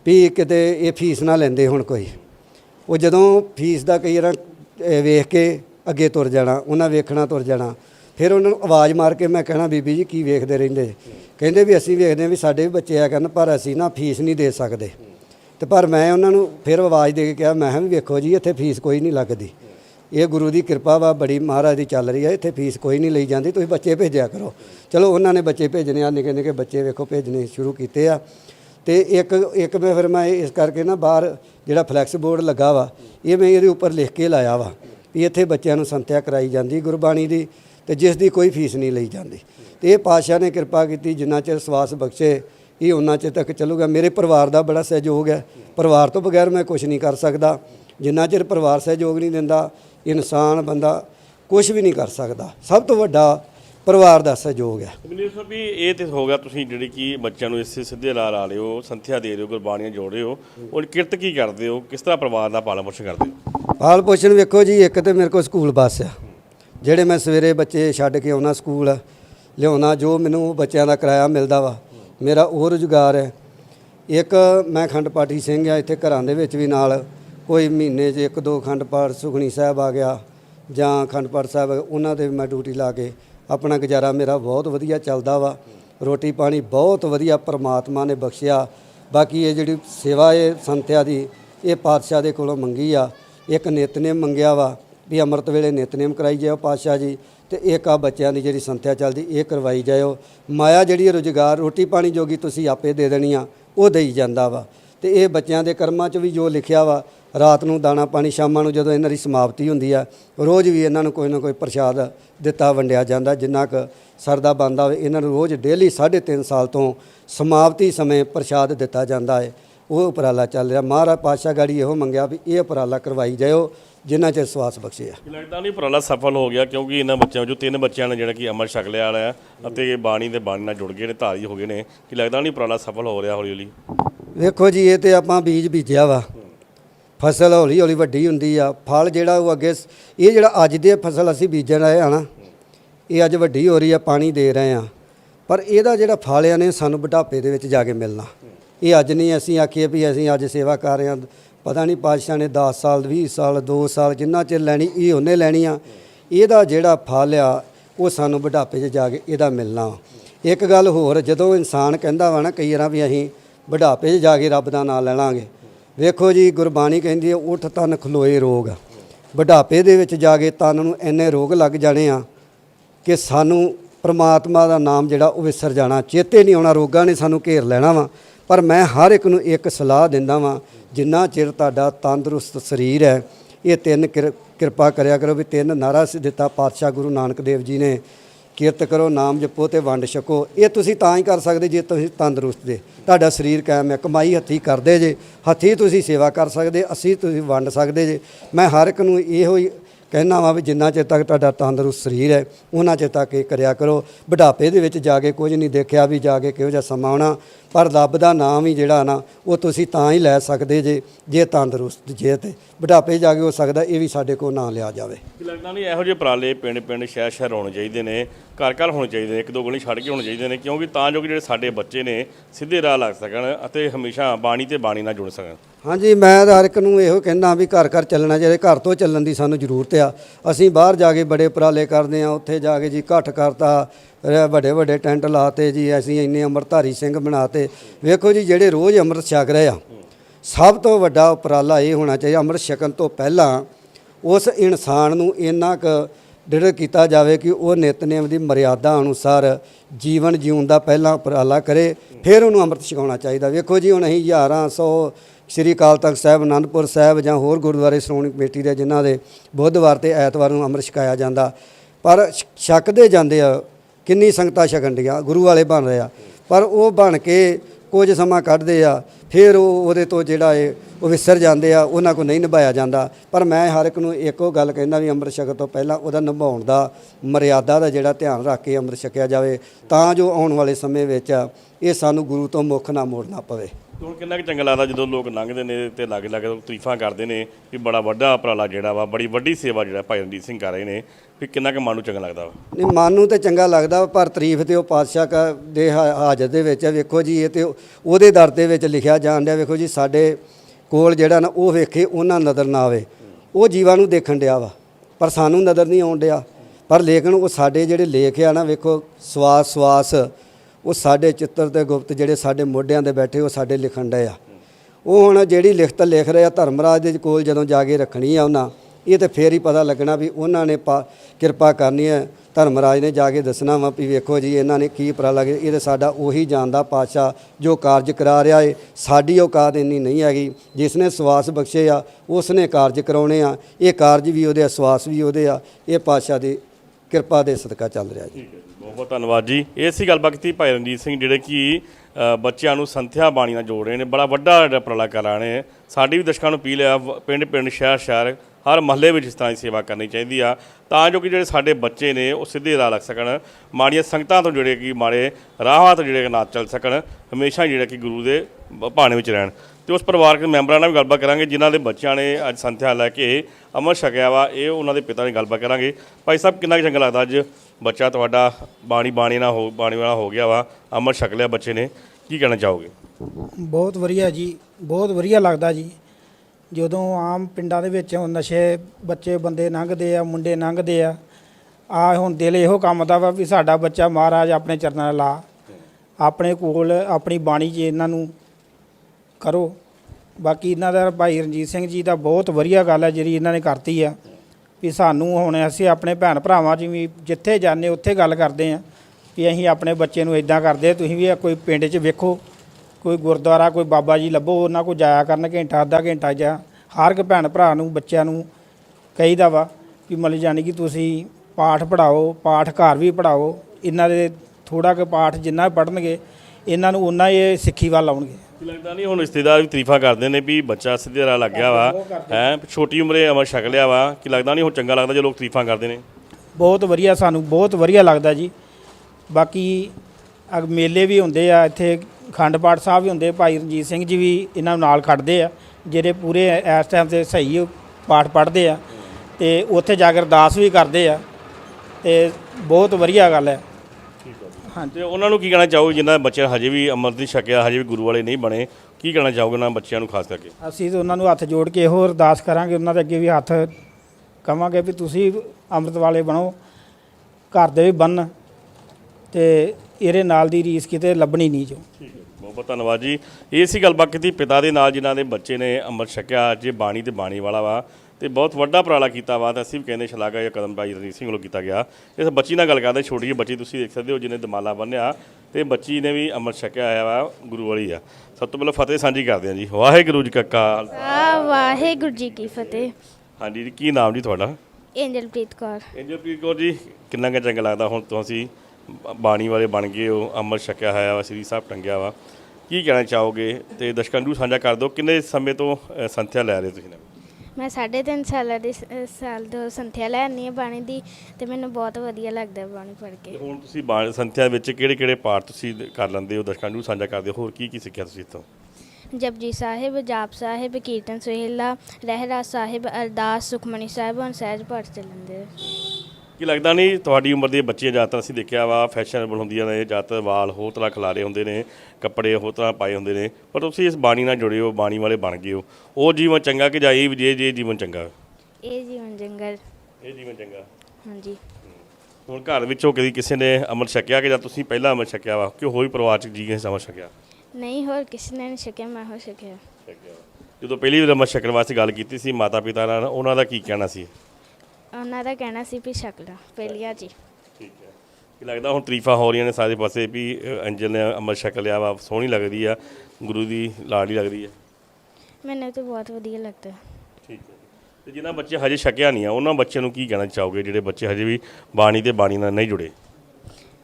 ਵੀ ਕਿਤੇ ਇਹ ਫੀਸ ਨਾ ਲੈਂਦੇ ਹੁਣ ਕੋਈ। ਉਹ ਜਦੋਂ ਫੀਸ ਦਾ ਕਈ ਵਾਰ ਵੇਖ ਕੇ ਅੱਗੇ ਤੁਰ ਜਾਣਾ, ਉਹਨਾਂ ਵੇਖਣਾ ਤੁਰ ਜਾਣਾ, ਫਿਰ ਉਹਨਾਂ ਨੂੰ ਆਵਾਜ਼ ਮਾਰ ਕੇ ਮੈਂ ਕਹਿਣਾ, ਬੀਬੀ ਜੀ, ਕੀ ਵੇਖਦੇ ਰਹਿੰਦੇ? ਕਹਿੰਦੇ ਵੀ ਅਸੀਂ ਵੇਖਦੇ ਹਾਂ ਵੀ ਸਾਡੇ ਵੀ ਬੱਚੇ ਆ ਕਰਨ, ਪਰ ਅਸੀਂ ਨਾ ਫੀਸ ਨਹੀਂ ਦੇ ਸਕਦੇ। ਤੇ ਪਰ ਮੈਂ ਉਹਨਾਂ ਨੂੰ ਫਿਰ ਆਵਾਜ਼ ਦੇ ਕੇ ਕਿਹਾ, ਮੈਂ ਕਿਹਾ ਵੀ ਵੇਖੋ ਜੀ, ਇੱਥੇ ਫੀਸ ਕੋਈ ਨਹੀਂ ਲੱਗਦੀ। ਇਹ ਗੁਰੂ ਦੀ ਕਿਰਪਾ ਵਾ, ਬੜੀ ਮਹਾਰਾਜ ਦੀ ਚੱਲ ਰਹੀ ਹੈ ਇੱਥੇ ਫੀਸ ਕੋਈ ਨਹੀਂ ਲਈ ਜਾਂਦੀ, ਤੁਸੀਂ ਬੱਚੇ ਭੇਜਿਆ ਕਰੋ। ਚਲੋ, ਉਹਨਾਂ ਨੇ ਬੱਚੇ ਭੇਜਣੇ ਆ ਨਿੱਕੇ ਨਿੱਕੇ ਬੱਚੇ ਵੇਖੋ, ਭੇਜਣੇ ਸ਼ੁਰੂ ਕੀਤੇ ਆ। ਤੇ ਇੱਕ ਇੱਕ ਮੈਂ ਫਿਰ ਮੈਂ ਇਸ ਕਰਕੇ ਨਾ ਬਾਹਰ ਜਿਹੜਾ ਫਲੈਕਸ ਬੋਰਡ ਲੱਗਾ ਵਾ, ਇਹ ਮੈਂ ਇਹਦੇ ਉੱਪਰ ਲਿਖ ਕੇ ਲਾਇਆ ਵਾ, ਵੀ ਇੱਥੇ ਬੱਚਿਆਂ ਨੂੰ ਸੰਥਿਆ ਕਰਾਈ ਜਾਂਦੀ ਗੁਰਬਾਣੀ ਦੀ, ਤੇ ਜਿਸ ਦੀ ਕੋਈ ਫੀਸ ਨਹੀਂ ਲਈ ਜਾਂਦੀ। ਤੇ ਇਹ ਪਾਤਸ਼ਾਹ ਨੇ ਕਿਰਪਾ ਕੀਤੀ, ਜਿੰਨਾ ਚਿਰ ਸਵਾਸ ਬਖਸ਼ੇ, ਇਹ ਉਹਨਾਂ ਚਿਰ ਤੱਕ ਚੱਲੂਗਾ। ਮੇਰੇ ਪਰਿਵਾਰ ਦਾ ਬੜਾ ਸਹਿਯੋਗ ਹੈ। ਪਰਿਵਾਰ ਤੋਂ ਬਗੈਰ ਮੈਂ ਕੁਝ ਨਹੀਂ ਕਰ ਸਕਦਾ। ਜਿੰਨਾ ਚਿਰ ਪਰਿਵਾਰ ਸਹਿਯੋਗ ਨਹੀਂ ਦਿੰਦਾ ਇਨਸਾਨ ਬੰਦਾ ਕੁਝ ਵੀ ਨਹੀਂ ਕਰ ਸਕਦਾ। ਸਭ ਤੋਂ ਵੱਡਾ ਪਰਿਵਾਰ ਦਾ ਸਹਿਯੋਗ ਹੈ। ਮੈਨੂੰ ਇਸ ਵੀ ਇਹ ਤੇ ਹੋ ਗਿਆ ਤੁਸੀਂ ਜਿਹੜੀ ਕਿ ਬੱਚਿਆਂ ਨੂੰ ਇਸੇ ਸਿੱਧੇ ਰਾਹ ਲਾ ਰਹੇ ਹੋ ਸੰਥਿਆ ਦੇ ਰਹੇ ਹੋ ਗੁਰਬਾਣੀਆਂ ਜੋੜ ਰਹੇ ਹੋ। ਕਿਰਤ ਕੀ ਕਰਦੇ ਹੋ? ਕਿਸ ਤਰ੍ਹਾਂ ਪਰਿਵਾਰ ਦਾ ਪਾਲਣ ਪੋਸ਼ਣ ਕਰਦੇ ਹੋ? ਪਾਲ ਪੋਸ਼ਣ ਵੇਖੋ ਜੀ ਇੱਕ ਤੇ ਮੇਰੇ ਕੋਲ ਸਕੂਲ ਬੱਸ ਆ। ਜਿਹੜੇ ਮੈਂ ਸਵੇਰੇ ਬੱਚੇ ਛੱਡ ਕੇ ਆਉਣਾ ਸਕੂਲ ਲਿਆਉਣਾ ਜੋ ਮੈਨੂੰ ਬੱਚਿਆਂ ਦਾ ਕਿਰਾਇਆ ਮਿਲਦਾ ਵਾ ਮੇਰਾ ਉਹ ਰੁਜ਼ਗਾਰ ਹੈ। ਇੱਕ ਮੈਂ ਖੰਡ ਪਾਠੀ ਸਿੰਘ ਆ ਇੱਥੇ ਘਰਾਂ ਦੇ ਵਿੱਚ ਵੀ ਨਾਲ। ਕੋਈ ਮਹੀਨੇ 'ਚ ਇੱਕ ਦੋ ਅਖੰਡ ਪਾਠ ਸੁਖਣੀ ਸਾਹਿਬ ਆ ਗਿਆ ਜਾਂ ਅਖੰਡ ਪਾਠ ਸਾਹਿਬ ਉਹਨਾਂ ਤੇ ਮੈਂ ਡਿਊਟੀ ਲਾ ਕੇ ਆਪਣਾ ਗੁਜ਼ਾਰਾ ਮੇਰਾ ਬਹੁਤ ਵਧੀਆ ਚੱਲਦਾ ਵਾ। ਰੋਟੀ ਪਾਣੀ ਬਹੁਤ ਵਧੀਆ ਪ੍ਰਮਾਤਮਾ ਨੇ ਬਖਸ਼ਿਆ। ਬਾਕੀ ਇਹ ਜਿਹੜੀ ਸੇਵਾ ਇਹ ਸੰਥਿਆ ਦੀ, ਇਹ ਪਾਤਸ਼ਾਹ ਦੇ ਕੋਲੋਂ ਮੰਗੀ ਆ। ਇੱਕ ਨਿਤਨੇਮ ਮੰਗਿਆ ਵਾ ਵੀ ਅੰਮ੍ਰਿਤ ਵੇਲੇ ਨਿਤਨੇਮ ਕਰਾਈ ਜਾਓ ਪਾਤਸ਼ਾਹ ਜੀ ਤੇ ਇੱਕ ਆ ਬੱਚਿਆਂ ਦੀ ਜਿਹੜੀ ਸੰਥਿਆ ਚੱਲਦੀ, ਇਹ ਕਰਵਾਈ ਜਾਇਓ। ਮਾਇਆ ਜਿਹੜੀ ਰੁਜ਼ਗਾਰ, ਰੋਟੀ ਪਾਣੀ ਜੋਗੀ ਤੁਸੀਂ ਆਪੇ ਦੇ ਦੇਣੀ ਆ, ਉਹ ਦੇਈ ਜਾਂਦਾ ਵਾ। ਤੇ ਇਹ ਬੱਚਿਆਂ ਦੇ ਕਰਮਾਂ 'ਚ ਵੀ ਜੋ ਲਿਖਿਆ ਵਾ ਰਾਤ ਨੂੰ ਦਾਣਾ ਪਾਣੀ ਸ਼ਾਮਾਂ ਨੂੰ ਜਦੋਂ ਇਹਨਾਂ ਦੀ ਸਮਾਪਤੀ ਹੁੰਦੀ ਆ ਰੋਜ਼ ਵੀ ਇਹਨਾਂ ਨੂੰ ਕੋਈ ਨਾ ਕੋਈ ਪ੍ਰਸ਼ਾਦ ਦਿੱਤਾ ਵੰਡਿਆ ਜਾਂਦਾ ਜਿੰਨਾ ਕੁ ਸਰਦਾ ਬੰਦਾ ਹੋਵੇ ਇਹਨਾਂ ਨੂੰ ਰੋਜ਼ ਡੇਲੀ 3.5 ਸਾਲ ਤੋਂ ਸਮਾਪਤੀ ਸਮੇਂ ਪ੍ਰਸ਼ਾਦ ਦਿੱਤਾ ਜਾਂਦਾ ਹੈ ਉਹ ਉਪਰਾਲਾ ਚੱਲ ਰਿਹਾ। ਮਹਾਰਾਜ ਪਾਤਸ਼ਾਹ ਗਾੜੀ ਇਹੋ ਮੰਗਿਆ ਵੀ ਇਹ ਉਪਰਾਲਾ ਕਰਵਾਈ ਜਾਓ ਜਿੰਨਾ ਚਿਰ ਸਵਾਸ ਬਖਸ਼ੇ ਆ। ਕੀ ਲੱਗਦਾ ਨਹੀਂ ਉਪਰਾਲਾ ਸਫਲ ਹੋ ਗਿਆ ਕਿਉਂਕਿ ਇਹਨਾਂ ਬੱਚਿਆਂ ਵਿੱਚੋਂ ਤਿੰਨ ਬੱਚਿਆਂ ਨੇ ਜਿਹੜਾ ਕਿ ਅਮਰ ਛਕ ਲਿਆ ਹੈ ਅਤੇ ਬਾਣੀ ਦੇ ਬਾਣੀ ਨਾਲ ਜੁੜ ਗਏ ਨੇ ਧਾਰੀ ਹੋ ਗਏ ਨੇ। ਕੀ ਲੱਗਦਾ ਨਹੀਂ ਉਪਰਾਲਾ ਸਫਲ ਹੋ ਰਿਹਾ ਹੌਲੀ ਹੌਲੀ ਵੇਖੋ ਜੀ ਇਹ ਤੇ ਆਪਾਂ ਬੀਜ ਬੀਜਿਆ ਵਾ। ਫਸਲ ਹੌਲੀ ਹੌਲੀ ਵੱਡੀ ਹੁੰਦੀ ਆ, ਫਲ ਜਿਹੜਾ ਉਹ ਅੱਗੇ ਸ- ਇਹ ਜਿਹੜਾ ਅੱਜ ਦੇ ਫਸਲ ਅਸੀਂ ਬੀਜਣ ਆਏ ਆ ਨਾ, ਇਹ ਅੱਜ ਵੱਡੀ ਹੋ ਰਹੀ ਆ, ਪਾਣੀ ਦੇ ਰਹੇ ਆ। ਪਰ ਇਹਦਾ ਜਿਹੜਾ ਫਲ ਆ ਨੇ ਸਾਨੂੰ ਬੁਢਾਪੇ ਦੇ ਵਿੱਚ ਜਾ ਕੇ ਮਿਲਣਾ। ਇਹ ਅੱਜ ਨਹੀਂ ਅਸੀਂ ਆਖੀਏ ਵੀ ਅਸੀਂ ਅੱਜ ਸੇਵਾ ਕਰ ਰਹੇ ਆ। ਪਤਾ ਨਹੀਂ ਪਾਤਸ਼ਾਹ ਨੇ 10 ਸਾਲ 20 ਸਾਲ 2 ਸਾਲ ਜਿੰਨਾ ਚਿਰ ਲੈਣੀ, ਇਹ ਉਹਨੇ ਲੈਣੀ ਆ। ਇਹਦਾ ਜਿਹੜਾ ਫਲ ਆ, ਉਹ ਸਾਨੂੰ ਬੁਢਾਪੇ 'ਚ ਜਾ ਕੇ ਇਹਦਾ ਮਿਲਣਾ। ਇੱਕ ਗੱਲ ਹੋਰ, ਜਦੋਂ ਇਨਸਾਨ ਕਹਿੰਦਾ ਵਾ ਨਾ ਕਈ ਵਾਰਾਂ ਵੀ ਅਸੀਂ ਬੁਢਾਪੇ 'ਚ ਜਾ ਕੇ ਰੱਬ ਦਾ ਨਾਮ ਲੈ ਲਾਂਗੇ ਵੇਖੋ ਜੀ, ਗੁਰਬਾਣੀ ਕਹਿੰਦੀ ਹੈ, ਉਠ ਤਨ ਖਲੋਏ ਰੋਗ। ਬੁਢਾਪੇ ਦੇ ਵਿੱਚ ਜਾ ਕੇ ਤਨ ਨੂੰ ਇੰਨੇ ਰੋਗ ਲੱਗ ਜਾਣੇ ਆ ਕਿ ਸਾਨੂੰ ਪਰਮਾਤਮਾ ਦਾ ਨਾਮ ਜਿਹੜਾ ਉਹ ਵਿਸਰ ਜਾਣਾ। ਚੇਤੇ ਨਹੀਂ ਆਉਣਾ, ਰੋਗਾਂ ਨੇ ਸਾਨੂੰ ਘੇਰ ਲੈਣਾ ਵਾ। ਪਰ ਮੈਂ ਹਰ ਇੱਕ ਨੂੰ ਇੱਕ ਸਲਾਹ ਦਿੰਦਾ ਵਾਂ, ਜਿੰਨਾ ਚਿਰ ਤੁਹਾਡਾ ਤੰਦਰੁਸਤ ਸਰੀਰ ਹੈ, ਇਹ ਤਿੰਨ ਕਿਰ- ਕਿਰਪਾ ਕਰਿਆ ਕਰੋ ਵੀ ਤਿੰਨ ਨਾਰਾ ਸ, ਦਿੱਤਾ ਪਾਤਸ਼ਾਹ ਗੁਰੂ ਨਾਨਕ ਦੇਵ ਜੀ ਨੇ। ਕਿਰਤ ਕਰੋ, ਨਾਮ ਜਪੋ ਤੇ ਵੰਡ ਛਕੋ। ਇਹ ਤੁਸੀਂ ਤਾਂ ਹੀ ਕਰ ਸਕਦੇ ਜੇ ਤੁਸੀਂ ਤੰਦਰੁਸਤ ਜੇ। ਤੁਹਾਡਾ ਸਰੀਰ ਕਾਇਮ ਹੈ, ਕਮਾਈ ਹੱਥੀ ਕਰਦੇ ਜੇ। ਹੱਥੀ ਤੁਸੀਂ ਸੇਵਾ ਕਰ ਸਕਦੇ, ਅਸੀਂ ਤੁਸੀਂ ਵੰਡ ਸਕਦੇ ਜੇ। ਮੈਂ ਹਰ ਇੱਕ ਨੂੰ ਇਹੋ ਹੀ ਕਹਿਣਾ ਵਾ ਵੀ ਜਿੰਨਾ ਚਿਰ ਤੱਕ ਤੁਹਾਡਾ ਤੰਦਰੁਸਤ ਸਰੀਰ ਹੈ, ਉਹਨਾਂ ਚਿਰ ਤੱਕ ਇਹ ਕਰਿਆ ਕਰੋ। ਬੁਢਾਪੇ ਦੇ ਵਿੱਚ ਜਾ ਕੇ ਕੁਝ ਨਹੀਂ ਦੇਖਿਆ ਵੀ ਜਾ ਕੇ ਕਿਹੋ ਜਿਹਾ ਸਮਾਂ ਆਉਣਾ। ਪਰ ਰੱਬ ਦਾ ਨਾਮ ਹੀ ਜਿਹੜਾ ਨਾ ਉਹ ਤੁਸੀਂ ਤਾਂ ਹੀ ਲੈ ਸਕਦੇ ਜੇ ਜੇ ਤੰਦਰੁਸਤ ਜੇ ਤੇ। ਬੁਢਾਪੇ ਜਾ ਕੇ ਹੋ ਸਕਦਾ ਇਹ ਵੀ ਸਾਡੇ ਕੋਲ ਨਾ ਲਿਆ ਜਾਵੇ। ਲੱਗਦਾ ਨਹੀਂ ਇਹੋ ਜਿਹੇ ਉਪਰਾਲੇ ਪਿੰਡ ਪਿੰਡ ਸ਼ਹਿਰ ਸ਼ਹਿਰ ਹੋਣੇ ਚਾਹੀਦੇ ਨੇ ਘਰ ਘਰ ਹੋਣੇ ਚਾਹੀਦੇ ਨੇ ਇੱਕ ਦੋ ਗਲੀ ਛੱਡ ਕੇ ਹੋਣੇ ਚਾਹੀਦੇ ਨੇ ਕਿਉਂਕਿ ਤਾਂ ਜੋ ਕਿ ਜਿਹੜੇ ਸਾਡੇ ਬੱਚੇ ਨੇ ਸਿੱਧੇ ਰਾਹ ਲੱਗ ਸਕਣ ਅਤੇ ਹਮੇਸ਼ਾ ਬਾਣੀ ਤੇ ਬਾਣੀ ਨਾਲ ਜੁੜ ਸਕਣ। ਹਾਂਜੀ ਮੈਂ ਤਾਂ ਹਰ ਇੱਕ ਨੂੰ ਇਹੋ ਕਹਿਣਾ ਵੀ ਘਰ ਘਰ ਚੱਲਣਾ ਚਾਹੀਦਾ ਘਰ ਤੋਂ ਚੱਲਣ ਦੀ ਸਾਨੂੰ ਜ਼ਰੂਰਤ ਆ। ਅਸੀਂ ਬਾਹਰ ਜਾ ਕੇ ਬੜੇ ਉਪਰਾਲੇ ਕਰਦੇ ਆ ਉੱਥੇ ਜਾ ਕੇ ਜੀ ਇਕੱਠ ਕਰਤਾ ਵੱਡੇ ਵੱਡੇ ਟੈਂਟ ਲਾਤੇ ਜੀ, ਅਸੀਂ ਇੰਨੇ ਅੰਮ੍ਰਿਤਧਾਰੀ ਸਿੰਘ ਬਣਾਤੇ। ਵੇਖੋ ਜੀ, ਜਿਹੜੇ ਰੋਜ਼ ਅੰਮ੍ਰਿਤ ਛਕ ਰਹੇ ਆ, ਸਭ ਤੋਂ ਵੱਡਾ ਉਪਰਾਲਾ ਇਹ ਹੋਣਾ ਚਾਹੀਦਾ, ਅੰਮ੍ਰਿਤ ਛਕਣ ਤੋਂ ਪਹਿਲਾਂ ਉਸ ਇਨਸਾਨ ਨੂੰ ਇੰਨਾ ਕੁ ਦ੍ਰਿੜ ਕੀਤਾ ਜਾਵੇ ਕਿ ਉਹ ਨਿਤਨੇਮ ਦੀ ਮਰਿਆਦਾ ਅਨੁਸਾਰ ਜੀਵਨ ਜਿਉਣ ਦਾ ਪਹਿਲਾਂ ਉਪਰਾਲਾ ਕਰੇ, ਫਿਰ ਉਹਨੂੰ ਅੰਮ੍ਰਿਤ ਛਕਾਉਣਾ ਚਾਹੀਦਾ। ਵੇਖੋ ਜੀ, ਹੁਣ ਅਸੀਂ ਹਜ਼ਾਰਾਂ ਸੌ ਸ੍ਰੀ ਅਕਾਲ ਤਖਤ ਸਾਹਿਬ, ਅਨੰਦਪੁਰ ਸਾਹਿਬ ਜਾਂ ਹੋਰ ਗੁਰਦੁਆਰੇ ਸ਼੍ਰੋਮਣੀ ਕਮੇਟੀ ਦੇ, ਜਿਨ੍ਹਾਂ ਦੇ ਬੁੱਧਵਾਰ ਤੇ ਐਤਵਾਰ ਨੂੰ ਅੰਮ੍ਰਿਤ ਛਕਾਇਆ ਜਾਂਦਾ। ਪਰ ਛ- ਛਕਦੇ ਜਾਂਦੇ ਆ ਕਿੰਨੀ ਸੰਗਤਾਂ ਛਕਣ ਡੀਆਂ ਗੁਰੂ ਵਾਲੇ ਬਣ ਰਹੇ ਆ। ਪਰ ਉਹ ਬਣ ਕੇ ਕੁਝ ਸਮਾਂ ਕੱਢਦੇ ਆ, ਫਿਰ ਉਹ ਉਹਦੇ ਤੋਂ ਜਿਹੜਾ ਏ ਉਹ ਵਿਸਰ ਜਾਂਦੇ ਆ, ਉਹਨਾਂ ਕੋ ਨਹੀਂ ਨਿਭਾਇਆ ਜਾਂਦਾ। ਪਰ ਮੈਂ ਹਰ ਇੱਕ ਨੂੰ ਇੱਕੋ ਗੱਲ ਕਹਿੰਦਾ ਵੀ ਅੰਮ੍ਰਿਤ ਛਕਣ ਤੋਂ ਪਹਿਲਾਂ ਉਹਦਾ ਨਿਭਾਉਣ ਦਾ ਮਰਿਆਦਾ ਦਾ ਜਿਹੜਾ ਧਿਆਨ ਰੱਖ ਕੇ ਅੰਮ੍ਰਿਤ ਛਕਿਆ ਜਾਵੇ, ਤਾਂ ਜੋ ਆਉਣ ਵਾਲੇ ਸਮੇਂ ਵਿੱਚ ਇਹ ਸਾਨੂੰ ਗੁਰੂ ਤੋਂ ਮੁੱਖ ਨਾ ਮੋੜਨਾ ਪਵੇ। ਹੁਣ ਕਿੰਨਾ ਕੁ ਚੰਗਾ ਲੱਗਦਾ ਜਦੋਂ ਲੋਕ ਲੰਘਦੇ ਨੇ ਤੇ ਲਾਗੇ ਲਾਗੇ ਤਾਰੀਫਾਂ ਕਰਦੇ ਨੇ ਕਿ ਬੜਾ ਵੱਡਾ ਉਪਰਾਲਾ ਜਿਹੜਾ ਵਾ, ਬੜੀ ਵੱਡੀ ਸੇਵਾ ਜਿਹੜਾ ਭਾਈ ਰਣਜੀਤ ਸਿੰਘ ਕਰ ਰਹੇ ਨੇ, ਵੀ ਕਿੰਨਾ ਕੁ ਮਨ ਨੂੰ ਚੰਗਾ ਲੱਗਦਾ ਵਾ? ਨਹੀਂ, ਮਨ ਨੂੰ ਤੇ ਚੰਗਾ ਲੱਗਦਾ ਪਰ ਤਾਰੀਫ ਤੇ ਉਹ ਪਾਤਸ਼ਾਹ ਕਾ ਦੇ ਹਾ- ਹਾਜ਼ਰ ਦੇ ਵਿੱਚ ਹੈ ਵੇਖੋ ਜੀ, ਇਹ ਤੇ ਉਹਦੇ ਦਰ ਦੇ ਵਿੱਚ ਲਿਖਿਆ ਜਾਣ ਡਿਆ, ਵੇਖੋ ਜੀ, ਸਾਡੇ ਕੋਲ ਜਿਹੜਾ ਨਾ, ਉਹ ਵੇਖੇ, ਉਹਨਾਂ ਨਜ਼ਰ ਨਾ ਆਵੇ। ਉਹ ਜੀਵਾਂ ਨੂੰ ਦੇਖਣ ਡਿਆ ਵਾ, ਪਰ ਸਾਨੂੰ ਨਜ਼ਰ ਨਹੀਂ ਆਉਣ ਡਿਆ। ਪਰ ਲੇਕਿਨ ਉਹ ਸਾਡੇ ਜਿਹੜੇ ਲੇਖ ਆ ਨਾ, ਵੇਖੋ ਸਵਾਸ ਸਵਾਸ ਉਹ ਸਾਡੇ ਚਿੱਤਰ ਤੇ ਗੁਪਤ ਜਿਹੜੇ ਸਾਡੇ ਮੋਢਿਆਂ ਤੇ ਬੈਠੇ ਉਹ ਸਾਡੇ ਲਿਖਣ ਡਏ ਆ। ਉਹ ਹੁਣ ਜਿਹੜੀ ਲਿਖਤ ਲਿਖ ਰਹੇ ਆ, ਧਰਮਰਾਜ ਦੇ ਕੋਲ ਜਦੋਂ ਜਾ ਕੇ ਰੱਖਣੀ ਆ ਉਹਨਾਂ, ਇਹ ਤੇ ਫੇਰ ਹੀ ਪਤਾ ਲੱਗਣਾ ਵੀ ਉਹਨਾਂ ਨੇ ਪਾ- ਕਿਰਪਾ ਕਰਨੀ ਹੈ। ਧਰਮਰਾਜ ਨੇ ਜਾ ਕੇ ਦੱਸਣਾ ਵਾ ਵੀ ਵੇਖੋ ਜੀ, ਇਹਨਾਂ ਨੇ ਕੀ ਉਪਰਾਲਾ ਕੀਤਾ ਇਹ ਤੇ ਸਾਡਾ ਉਹੀ ਜਾਣਦਾ ਪਾਤਸ਼ਾਹ ਜੋ ਕਾਰਜ ਕਰਾ ਰਿਹਾ ਏ। ਸਾਡੀ ਔਕਾਤ ਇੰਨੀ ਨਹੀਂ ਹੈਗੀ। ਜਿਸ ਨੇ ਸਵਾਸ ਬਖਸ਼ੇ ਆ, ਉਸ ਨੇ ਕਾਰਜ ਕਰਾਉਣੇ ਆ। ਇਹ ਕਾਰਜ ਵੀ ਉਹਦੇ ਆ, ਸਵਾਸ ਵੀ ਉਹਦੇ ਆ। ਇਹ ਪਾਤਸ਼ਾਹ ਦੀ ਕਿਰਪਾ ਦੇ ਸਦਕਾ ਚੱਲ ਰਿਹਾ ਜੀ। ਬਹੁਤ ਬਹੁਤ ਧੰਨਵਾਦ ਜੀ। ਇਹ ਸੀ ਗੱਲਬਾਤ ਕੀਤੀ ਭਾਈ ਰਣਜੀਤ ਸਿੰਘ, ਜਿਹੜੇ ਕਿ ਬੱਚਿਆਂ ਨੂੰ ਸੰਥਿਆ ਬਾਣੀ ਨਾਲ ਜੋੜ ਰਹੇ ਨੇ। ਬੜਾ ਵੱਡਾ ਜਿਹੜਾ ਉਪਰਾਲਾ ਕਰ ਰਹੇ ਨੇ। ਸਾਡੀ ਵੀ ਦਰਸ਼ਕਾਂ ਨੂੰ ਅਪੀਲ ਆ ਵ- ਪਿੰਡ ਪਿੰਡ, ਸ਼ਹਿਰ ਸ਼ਹਿਰ, ਹਰ ਮਹੱਲੇ ਵਿੱਚ ਇਸ ਤਰ੍ਹਾਂ ਦੀ ਸੇਵਾ ਕਰਨੀ ਚਾਹੀਦੀ ਆ। ਤਾਂ ਜੋ ਕਿ ਜਿਹੜੇ ਸਾਡੇ ਬੱਚੇ ਨੇ, ਉਹ ਸਿੱਧੇ ਰਾਹ ਲੱਗ ਸਕਣ। ਮਾੜੀਆਂ ਸੰਗਤਾਂ ਤੋਂ ਜਿਹੜੇ ਕਿ ਮਾੜੇ ਰਾਹਾਂ ਤੋਂ ਜਿਹੜੇ ਕਿ ਨਾ ਚੱਲ ਸਕਣ। ਹਮੇਸ਼ਾ ਜਿਹੜੇ ਕਿ ਗੁਰੂ ਦੇ ਭਾਣੇ ਵਿੱਚ ਰਹਿਣ। ਤੇ ਉਸ ਪਰਿਵਾਰਕ ਮੈਂਬਰਾਂ ਨਾਲ ਵੀ ਗੱਲਬਾਤ ਕਰਾਂਗੇ, ਜਿਨ੍ਹਾਂ ਦੇ ਬੱਚਿਆਂ ਨੇ ਅੱਜ ਸੰਥਿਆ ਲੈ ਕੇ ਅਮਰ ਛਕਿਆ ਵਾ। ਇਹ ਉਹਨਾਂ ਦੇ ਪਿਤਾ ਨਾਲ ਗੱਲਬਾਤ ਕਰਾਂਗੇ। ਭਾਈ ਸਾਹਿਬ, ਕਿੰਨਾ ਕੁ ਚੰਗਾ ਲੱਗਦਾ ਅੱਜ? ਬੱਚਾ ਤੁਹਾਡਾ ਬਾਣੀ ਬਾਣੀ ਨਾਲ ਹੋ ਬਾਣੀ ਵਾਲਾ ਹੋ ਗਿਆ ਵਾ, ਅਮਰ ਛਕਲਿਆ ਬੱਚੇ ਨੇ। ਕੀ ਕਹਿਣਾ ਚਾਹੋਗੇ? ਬਹੁਤ ਵਧੀਆ ਜੀ, ਬਹੁਤ ਵਧੀਆ ਲੱਗਦਾ ਜੀ। ਜਦੋਂ ਆਮ ਪਿੰਡਾਂ ਦੇ ਵਿੱਚ ਹੁਣ ਨਸ਼ੇ ਬੱਚੇ ਬੰਦੇ ਲੰਘਦੇ ਆ, ਮੁੰਡੇ ਲੰਘਦੇ ਆ ਆ ਹੁਣ ਦਿਲ ਇਹੋ ਕੰਮ ਦਾ ਵਾ ਵੀ ਸਾਡਾ ਬੱਚਾ ਮਹਾਰਾਜ ਆਪਣੇ ਚਰਨਾਂ ਨਾਲ ਲਾ। ਆਪਣੇ ਕੋਲ ਆਪਣੀ ਬਾਣੀ 'ਚ ਇਹਨਾਂ ਨੂੰ ਕਰੋ। ਬਾਕੀ ਇਹਨਾਂ ਦਾ ਭਾਈ ਰਣਜੀਤ ਸਿੰਘ ਜੀ ਦਾ ਬਹੁਤ ਵਧੀਆ ਗੱਲ ਹੈ ਜਿਹੜੀ ਇਹਨਾਂ ਨੇ ਕਰਤੀ ਆ। ਵੀ ਸਾਨੂੰ ਹੁਣ ਅਸੀਂ ਆਪਣੇ ਭੈਣ ਭਰਾਵਾਂ 'ਚ ਵੀ ਜਿੱਥੇ ਜਾਂਦੇ, ਉੱਥੇ ਗੱਲ ਕਰਦੇ ਆ ਵੀ ਅਸੀਂ ਆਪਣੇ ਬੱਚੇ ਨੂੰ ਇਦਾਂ ਕਰਦੇ, ਤੁਸੀਂ ਵੀ ਕੋਈ ਪਿੰਡ 'ਚ ਵੇਖੋ, ਕੋਈ ਗੁਰਦੁਆਰਾ, ਕੋਈ ਬਾਬਾ ਜੀ ਲੱਭੋ, ਉਹਨਾਂ ਕੋਲ ਜਾਇਆ ਕਰਨ ਘੰਟਾ, ਅੱਧਾ ਘੰਟਾ ਜਾਂ ਹਰ ਇੱਕ ਭੈਣ ਭਰਾ ਨੂੰ, ਬੱਚਿਆਂ ਨੂੰ ਕਹੀਦਾ ਵਾ ਵੀ ਮਤਲਬ ਜਾਣੀ ਕਿ ਤੁਸੀਂ ਪਾਠ ਪੜਾਓ ਪਾਠ ਘਰ ਵੀ ਪੜਾਓ ਇਹਨਾਂ ਦੇ ਥੋੜਾ ਕੁ ਪਾਠ ਜਿੰਨਾ ਪੜਨਗੇ ਇਹਨਾਂ ਨੂੰ ਉਹਨਾਂ ਹੀ ਇਹ ਸਿੱਖੀ ਵੱਲ ਆਉਣਗੇ। ਲੱਗਦਾ ਨਹੀਂ ਹੁਣ ਰਿਸ਼ਤੇਦਾਰ ਵੀ ਤਾਰੀਫਾਂ ਕਰਦੇ ਨੇ ਵੀ ਬੱਚਾ ਸਿੱਧੇ ਰਾਹ ਲੱਗ ਗਿਆ ਵਾ। ਹੈ ਛੋਟੀ ਉਮਰੇ ਅਮਰ ਛਕ ਲਿਆ ਵਾ। ਕੀ ਲੱਗਦਾ ਨਹੀਂ ਹੁਣ ਚੰਗਾ ਲੱਗਦਾ ਜੇ ਲੋਕ ਤਾਰੀਫਾਂ ਕਰਦੇ ਨੇ? ਬਹੁਤ ਵਧੀਆ ਸਾਨੂੰ ਬਹੁਤ ਵਧੀਆ ਲੱਗਦਾ ਜੀ। ਬਾਕੀ ਅਗ ਮੇਲੇ ਵੀ ਹੁੰਦੇ ਆ ਇੱਥੇ ਖੰਡ ਪਾਠ ਸਾਹਿਬ ਵੀ ਹੁੰਦੇ ਭਾਈ ਰਣਜੀਤ ਸਿੰਘ ਜੀ ਵੀ ਇਹਨਾਂ ਨੂੰ ਨਾਲ ਖੜਦੇ ਆ ਜਿਹੜੇ ਪੂਰੇ ਇਸ ਟਾਈਮ ਤੇ ਸਹੀ ਪਾਠ ਪੜ੍ਹਦੇ ਆ। ਤੇ ਉੱਥੇ ਜਾ ਕੇ ਅਰਦਾਸ ਵੀ ਕਰਦੇ ਆ। ਤੇ ਬਹੁਤ ਵਧੀਆ ਗੱਲ ਹੈ। ਤੇ ਉਹਨਾਂ ਨੂੰ ਕੀ ਕਹਿਣਾ ਚਾਹੋਗੇ ਜਿਨ੍ਹਾਂ ਦੇ ਬੱਚੇ ਹਜੇ ਵੀ ਅੰਮ੍ਰਿਤ ਛਕਿਆ ਹਜੇ ਵੀ ਗੁਰੂ ਵਾਲੇ ਨਹੀਂ ਬਣੇ? ਕੀ ਕਹਿਣਾ ਚਾਹੋਗੇ ਉਹਨਾਂ ਬੱਚਿਆਂ ਨੂੰ ਖਾਸ ਕਰਕੇ? ਅਸੀਂ ਤਾਂ ਉਹਨਾਂ ਨੂੰ ਹੱਥ ਜੋੜ ਕੇ ਇਹੋ ਅਰਦਾਸ ਕਰਾਂਗੇ ਉਹਨਾਂ ਦੇ ਅੱਗੇ ਵੀ ਹੱਥ ਕਵਾਂਗੇ ਵੀ ਤੁਸੀਂ ਅੰਮ੍ਰਿਤ ਵਾਲੇ ਬਣੋ ਘਰ ਦੇ ਵੀ ਬੰਨ ਤੇ ਇਹਦੇ ਨਾਲ ਦੀ ਰੀਸ ਕਿਤੇ ਲੱਭਣੀ ਨਹੀਂ ਜੋ। ਠੀਕ ਹੈ। ਬਹੁਤ ਬਹੁਤ ਧੰਨਵਾਦ ਜੀ। ਇਹ ਸੀ ਗੱਲਬਾਤ ਕੀਤੀ ਪਿਤਾ ਦੇ ਨਾਲ ਜਿਨ੍ਹਾਂ ਦੇ ਬੱਚੇ ਨੇ ਅੰਮ੍ਰਿਤ ਛਕਿਆ ਇਹ ਬਾਣੀ ਤੇ ਬਾਣੀ ਵਾਲਾ ਵਾ। ਤੇ ਬਹੁਤ ਵੱਡਾ ਉਪਰਾਲਾ ਕੀਤਾ ਵਾ ਤੇ ਅਸੀਂ ਵੀ ਕਹਿੰਦੇ ਸ਼ਲਾਘਾ ਇਹ ਕਦਮ ਭਾਈ ਰਣਜੀਤ ਸਿੰਘ ਵੱਲੋਂ ਕੀਤਾ ਗਿਆ। ਇਸ ਬੱਚੀ ਨਾਲ ਗੱਲ ਕਰਦੇ ਛੋਟੀ ਜਿਹੀ ਬੱਚੀ ਤੁਸੀਂ ਦੇਖ ਸਕਦੇ ਹੋ ਜਿਹਨੇ ਦਮਾਲਾ ਬੰਨਿਆ ਤੇ ਬੱਚੀ ਨੇ ਵੀ ਅੰਮ੍ਰਿਤ ਛਕਿਆ ਹੋਇਆ ਵਾ ਗੁਰੂ ਵਾਲੀ ਆ। ਸਭ ਤੋਂ ਪਹਿਲਾਂ ਫਤਿਹ ਸਾਂਝੀ ਕਰਦੇ ਹਾਂ ਜੀ। ਵਾਹਿਗੁਰੂ ਜੀ ਕਾ ਖਾਲਸਾ। ਵਾਹਿਗੁਰੂ ਜੀ ਕੀ ਫਤਿਹ। ਹਾਂਜੀ ਜੀ ਕੀ ਨਾਮ ਜੀ ਤੁਹਾਡਾ? ਏਂਜਲਪ੍ਰੀਤ ਕੌਰ। ਇੰਜਰਪ੍ਰੀਤ ਕੌਰ ਜੀ ਕਿੰਨਾ ਕੁ ਚੰਗਾ ਲੱਗਦਾ ਹੁਣ ਤੁਸੀਂ ਬਾਣੀ ਵਾਲੇ ਬਣ ਗਏ ਹੋ ਅੰਮ੍ਰਿਤ ਛਕਿਆ ਹੋਇਆ ਵਾ ਸ੍ਰੀ ਸਾਹਿਬ ਟੰਗਿਆ ਵਾ। ਕੀ ਕਹਿਣਾ ਚਾਹੋਗੇ ਤੇ ਦਰਸ਼ਕਾਂ ਨੂੰ ਸਾਂਝਾ ਕਰ ਦਿਓ ਕਿੰਨੇ ਸਮੇਂ ਤੋਂ ਸੰਥਿਆ ਲੈ ਰਹੇ ਤੁਸੀਂ ਨੇ? ਮੈਂ 3.5 ਸਾਲਾਂ ਦੀ ਸ- ਸਾਲ ਤੋਂ ਸੰਥਿਆ ਲੈਣੀ ਹੈ ਬਾਣੀ ਦੀ ਤੇ ਮੈਨੂੰ ਬਹੁਤ ਵਧੀਆ ਲੱਗਦਾ ਬਾਣੀ ਪੜ੍ਹ ਤੇ ਕੇ ਹੁਣ ਤੁਸੀਂ ਬਾਣੀ ਸੰਥਿਆ ਵਿੱਚ ਕਿਹੜੇ ਕਿਹੜੇ ਪਾਠ ਤੁਸੀਂ ਕਰ ਲੈਂਦੇ ਹੋ ਦਰਸ਼ਕਾਂ ਨੂੰ ਸਾਂਝਾ ਕਰਦੇ ਹੋ ਹੋਰ ਕੀ ਕੀ ਸਿੱਖਿਆ ਤੁਸੀਂ ਇੱਥੋਂ? ਜਪਜੀ ਸਾਹਿਬ ਜਾਪ ਸਾਹਿਬ ਕੀਰਤਨ ਸੋਹਿਲਾ ਰਹਿਰਾਸ ਸਾਹਿਬ ਅਰਦਾਸ ਸੁਖਮਨੀ ਸਾਹਿਬ ਹੁਣ ਸਹਿਜ ਪਾਠ ਚੱਲਦੇ ਕੀ ਲੱਗਦਾ ਨਹੀਂ ਤੁਹਾਡੀ ਉਮਰ ਦੇ ਬੱਚੇ ਜ਼ਿਆਦਾਤਰ ਅਸੀਂ ਦੇਖਿਆ ਵਾ ਫੈਸ਼ਨੇਬਲ ਹੁੰਦੀਆਂ ਨੇ ਜ਼ਿਆਦਾਤਰ ਵਾਲ ਹੋਰ ਤਰ੍ਹਾਂ ਖਿਲਾਰੇ ਹੁੰਦੇ ਨੇ ਕੱਪੜੇ ਹੋਰ ਤਰ੍ਹਾਂ ਪਾਏ ਹੁੰਦੇ ਨੇ ਪਰ ਤੁਸੀਂ ਇਸ ਬਾਣੀ ਨਾਲ ਜੁੜੇ ਹੋ ਬਾਣੀ ਵਾਲੇ ਬਣ ਗਏ ਹੋ। ਉਹ ਜੀਵਨ ਚੰਗਾ ਕਿ ਜਾਂ ਇਹ ਜੇ ਜੇ ਜੀਵਨ ਚੰਗਾ। ਇਹ ਜੀਵਨ ਜੰਗਲ। ਇਹ ਜੀਵਨ ਚੰਗਾ। ਹਾਂਜੀ। ਹੁਣ ਘਰ ਵਿੱਚੋਂ ਕਦੀ ਕਿਸੇ ਨੇ ਅੰਮ੍ਰਿਤ ਛਕਿਆ ਕਿ ਜਾਂ ਤੁਸੀਂ ਪਹਿਲਾਂ ਅੰਮ੍ਰਿਤ ਛਕਿਆ ਵਾ? ਕਿ ਹੋਰ ਵੀ ਪਰਿਵਾਰ ਚ ਜੀ ਕਿਸੇ ਅੰਮ੍ਰਿਤ ਛਕਿਆ? ਨਹੀਂ ਹੋਰ ਕਿਸੇ ਨੇ ਨਹੀਂ ਛਕਿਆ ਮੈਂ ਹੋ ਛਕਿਆ। ਜਦੋਂ ਪਹਿਲੀ ਵਾਰ ਅੰਮ੍ਰਿਤ ਛਕਣ ਵਾਸਤੇ ਗੱਲ ਕੀਤੀ ਸੀ ਮਾਤਾ ਪਿਤਾ ਨਾਲ ਉਹਨਾਂ ਦਾ ਕੀ ਕਹਿਣਾ ਸੀ? ਉਹਨਾਂ ਦਾ ਕਹਿਣਾ ਸੀ ਵੀ ਛਕ ਲਾ ਪਹਿਲੀਆਂ ਜੀ। ਠੀਕ ਹੈ। ਕੀ ਲੱਗਦਾ ਹੁਣ ਤਰੀਫਾਂ ਹੋ ਰਹੀਆਂ ਨੇ ਸਾਰੇ ਪਾਸੇ ਵੀ ਅ, ਅੰਜਲ ਨੇ ਅੰਮ੍ਰਿਤ ਛਕ ਲਿਆ ਵਾ ਸੋਹਣੀ ਲੱਗਦੀ ਆ ਗੁਰੂ ਦੀ ਲਾੜੀ ਲੱਗਦੀ ਆ। ਮੈਨੂੰ ਤਾਂ ਬਹੁਤ ਵਧੀਆ ਲੱਗਦਾ। ਠੀਕ ਹੈ। ਤੇ ਜਿਨ੍ਹਾਂ ਬੱਚੇ ਹਜੇ ਛਕਿਆ ਨਹੀਂ ਆ ਉਹਨਾਂ ਬੱਚਿਆਂ ਨੂੰ ਕੀ ਕਹਿਣਾ ਚਾਹੋਗੇ ਜਿਹੜੇ ਬੱਚੇ ਹਜੇ ਵੀ ਬਾਣੀ ਤੇ ਬਾਣੀ ਨਾਲ ਨਹੀਂ ਜੁੜੇ?